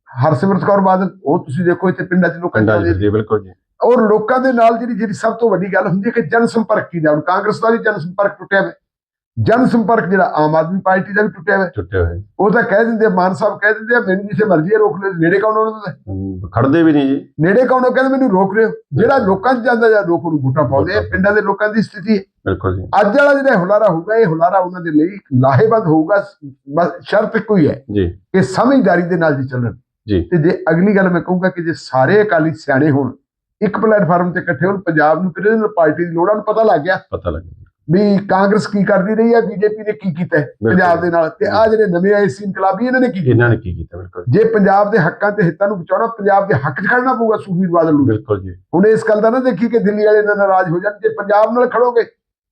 ਹਰਸਿਮਰਤ ਕੌਰ ਬਾਦਲ ਉਹ ਤੁਸੀਂ ਦੇਖੋ ਇੱਥੇ ਪਿੰਡਾਂ 'ਚ ਲੋਕਾਂ ਦੀ ਬਿਲਕੁਲ ਜੀ। ਔਰ ਲੋਕਾਂ ਦੇ ਨਾਲ ਜਿਹੜੀ ਜਿਹੜੀ ਸਭ ਤੋਂ ਵੱਡੀ ਗੱਲ ਹੁੰਦੀ ਹੈ ਕਿ ਜਨ ਸੰਪਰਕ ਕੀ ਦਾ ਹੁਣ ਕਾਂਗਰਸ ਦਾ ਵੀ ਜਨ ਸੰਪਰਕ ਟੁੱਟਿਆ ਹੋਇਆ। ਜਨ ਸੰਪਰਕ ਜਿਹੜਾ ਆਮ ਆਦਮੀ ਪਾਰਟੀ ਦਾ ਵੀ ਟੁੱਟਿਆ ਹੋਇਆ। ਛੁੱਟੇ ਹੋਏ ਉਹ ਤਾਂ ਕਹਿ ਦਿੰਦੇ ਆ, ਮਾਨ ਸਾਹਿਬ ਕਹਿ ਦਿੰਦੇ ਆ ਮੈਨੂੰ ਜਿੱਥੇ ਮਰਜ਼ੀ ਹੈ ਰੋਕ ਲੈ ਨੇੜੇ ਕੌਣ ਉਹਨਾਂ ਦਾ? ਖੜਦੇ ਵੀ ਨਹੀਂ ਜੀ। ਨੇੜੇ ਕੌਣ ਉਹ ਕਹਿੰਦੇ ਮੈਨੂੰ ਰੋਕ ਰਹੇ ਹੋ ਜਿਹੜਾ ਲੋਕਾਂ 'ਚ ਜਾਂਦਾ ਜਾਂ ਲੋਕ ਨੂੰ ਵੋਟਾਂ ਪਾਉਂਦੇ ਆ ਪਿੰਡਾਂ ਦੇ ਲੋਕਾਂ ਦੀ ਸਥਿਤੀ ਹੈ। ਬਿਲਕੁਲ ਜੀ। ਅੱਜ ਵਾਲਾ ਜਿਹੜਾ ਹੁਲਾਰਾ ਹੋਊਗਾ ਇਹ ਹੁਲਾਰਾ ਉਹਨਾਂ ਦੇ ਲਈ ਲਾਹੇਵੰਦ ਹੋਊਗਾ ਬਸ ਸ਼ਰਤ ਇੱਕੋ ਹੀ ਹੈ ਜੀ। ਕਿ ਸਮਝਦਾਰੀ ਦੇ ਨਾਲ ਜੀ ਚੱਲਣ। ਜੀ। ਤੇ ਜੇ ਅਗਲੀ ਗੱਲ ਮੈਂ ਕਹੂੰਗਾ ਕਿ ਜੇ ਸਾਰੇ ਅਕਾਲੀ ਸਿਆਣੇ ਹੋਣ ਇੱਕ ਪਲੇਟਫਾਰਮ ਤੇ ਇਕੱਠੇ ਹੋਣ ਪੰਜਾਬ ਨੂੰ ਕਿਹੜੇ ਪਾਰਟੀ ਦੀ ਲੋੜਾਂ ਨੂੰ ਪਤਾ ਲੱਗ ਗਿਆ। ਪਤਾ ਲੱਗ ਗਿਆ। ਵੀ ਕਾਂਗਰਸ ਕੀ ਕਰਦੀ ਰਹੀ ਹੈ ਬੀਜੇਪੀ ਨੇ ਕੀ ਕੀਤਾ ਪੰਜਾਬ ਦੇ ਨਾਲ? ਤੇ ਆ ਜਿਹੜੇ ਨਵੇਂ ਆਏ ਸੀ ਇਨਕਲਾਬੀ ਇਹਨਾਂ ਨੇ ਕੀ ਕੀਤਾ? ਇਹਨਾਂ ਨੇ ਕੀ ਕੀਤਾ? ਬਿਲਕੁਲ। ਜੇ ਪੰਜਾਬ ਦੇ ਹੱਕਾਂ ਤੇ ਹਿੱਤਾਂ ਨੂੰ ਬਚਾਉਣਾ ਪੰਜਾਬ ਦੇ ਹੱਕ 'ਚ ਖੜਨਾ ਪਊਗਾ ਸੁਖਬੀਰ ਬਾਦਲ ਨੂੰ ਬਿਲਕੁਲ ਜੀ। ਹੁਣ ਇਸ ਗੱਲ ਦਾ ਨਾ ਦੇਖੀ ਕਿ ਦਿੱਲੀ ਵਾਲੇ ਨਾਲ ਨਾਰਾਜ਼ ਹੋ ਜਾਣ। ਜੇ ਪੰਜਾਬ ਨਾਲ ਖੜੋਗੇ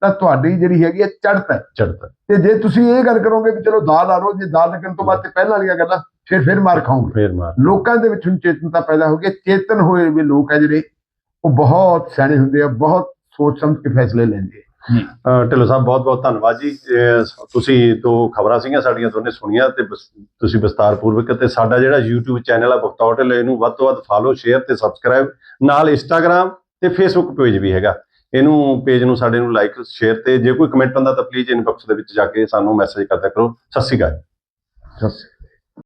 ਤਾਂ ਤੁਹਾਡੀ ਜਿਹੜੀ ਹੈਗੀ ਹੈ। ਚੜ੍ਹਤ ਹੈ। ਚੜਦਾ ਤੇ ਜੇ ਤੁਸੀਂ ਇਹ ਗੱਲ ਕਰੋਗੇ ਕਿ ਚਲੋ ਦਾਲ ਆ ਰੋ ਜੇ ਦਾਲ ਲੱਗਣ ਤੋਂ ਬਾਅਦ ਤੇ ਪਹਿਲਾਂ ਵਾਲੀਆਂ ਗੱਲਾਂ ਫਿਰ ਫਿਰ ਮਾਰ ਖਾਓਗੇ। ਫੇਰ ਮਾਰ। ਲੋਕਾਂ ਦੇ ਵਿੱਚ ਹੁਣ ਚੇਤਨਤਾ ਪੈਦਾ ਹੋ ਗਈ। ਚੇਤਨ ਹੋਏ ਵੀ ਲੋਕ ਹੈ ਜਿਹੜੇ ਉਹ ਬਹੁਤ ਸਿਆਣੇ ਹੁੰਦੇ ਆ ਬਹੁਤ ਸੋਚ ਸਮਝ ਕੇ ਫੈਸਲੇ ਲੈਂਦੇ ਆ। ਢਿੱਲੋਂ ਸਾਹਿਬ ਬਹੁਤ ਬਹੁਤ ਧੰਨਵਾਦ ਜੀ। ਤੁਸੀਂ ਦੋ ਖਬਰਾਂ ਸੀਗੀਆਂ ਸਾਡੀਆਂ ਦੋਨੇ ਸੁਣੀਆਂ ਤੇ ਤੁਸੀਂ ਵਿਸਤਾਰਪੂਰਵਕ ਤੇ ਸਾਡਾ ਜਿਹੜਾ YouTube ਚੈਨਲ ਆ ਬਖਤੌਰ ਢਿੱਲੋਂ ਇਹਨੂੰ ਵੱਧ ਤੋਂ ਵੱਧ ਫਾਲੋ ਸ਼ੇਅਰ ਤੇ ਸਬਸਕ੍ਰਾਈਬ ਨਾਲ Instagram ਤੇ Facebook ਪੇਜ ਵੀ ਹੈਗਾ। ਇਹਨੂੰ ਪੇਜ ਨੂੰ ਸਾਡੇ ਨੂੰ ਲਾਈਕ ਸ਼ੇਅਰ ਤੇ ਜੇ ਕੋਈ ਕਮੈਂਟ ਹੁੰਦਾ ਤਾਂ ਪਲੀਜ਼ ਇਨਬਾਕਸ ਦੇ ਵਿੱਚ ਜਾ ਕੇ ਸਾਨੂੰ ਮੈਸੇਜ ਕਰਦਾ ਕਰੋ। ਸਤਿ ਸ਼੍ਰੀ ਅਕਾਲ। ਸਤਿ ਸ਼੍ਰੀ ਅਕਾਲ।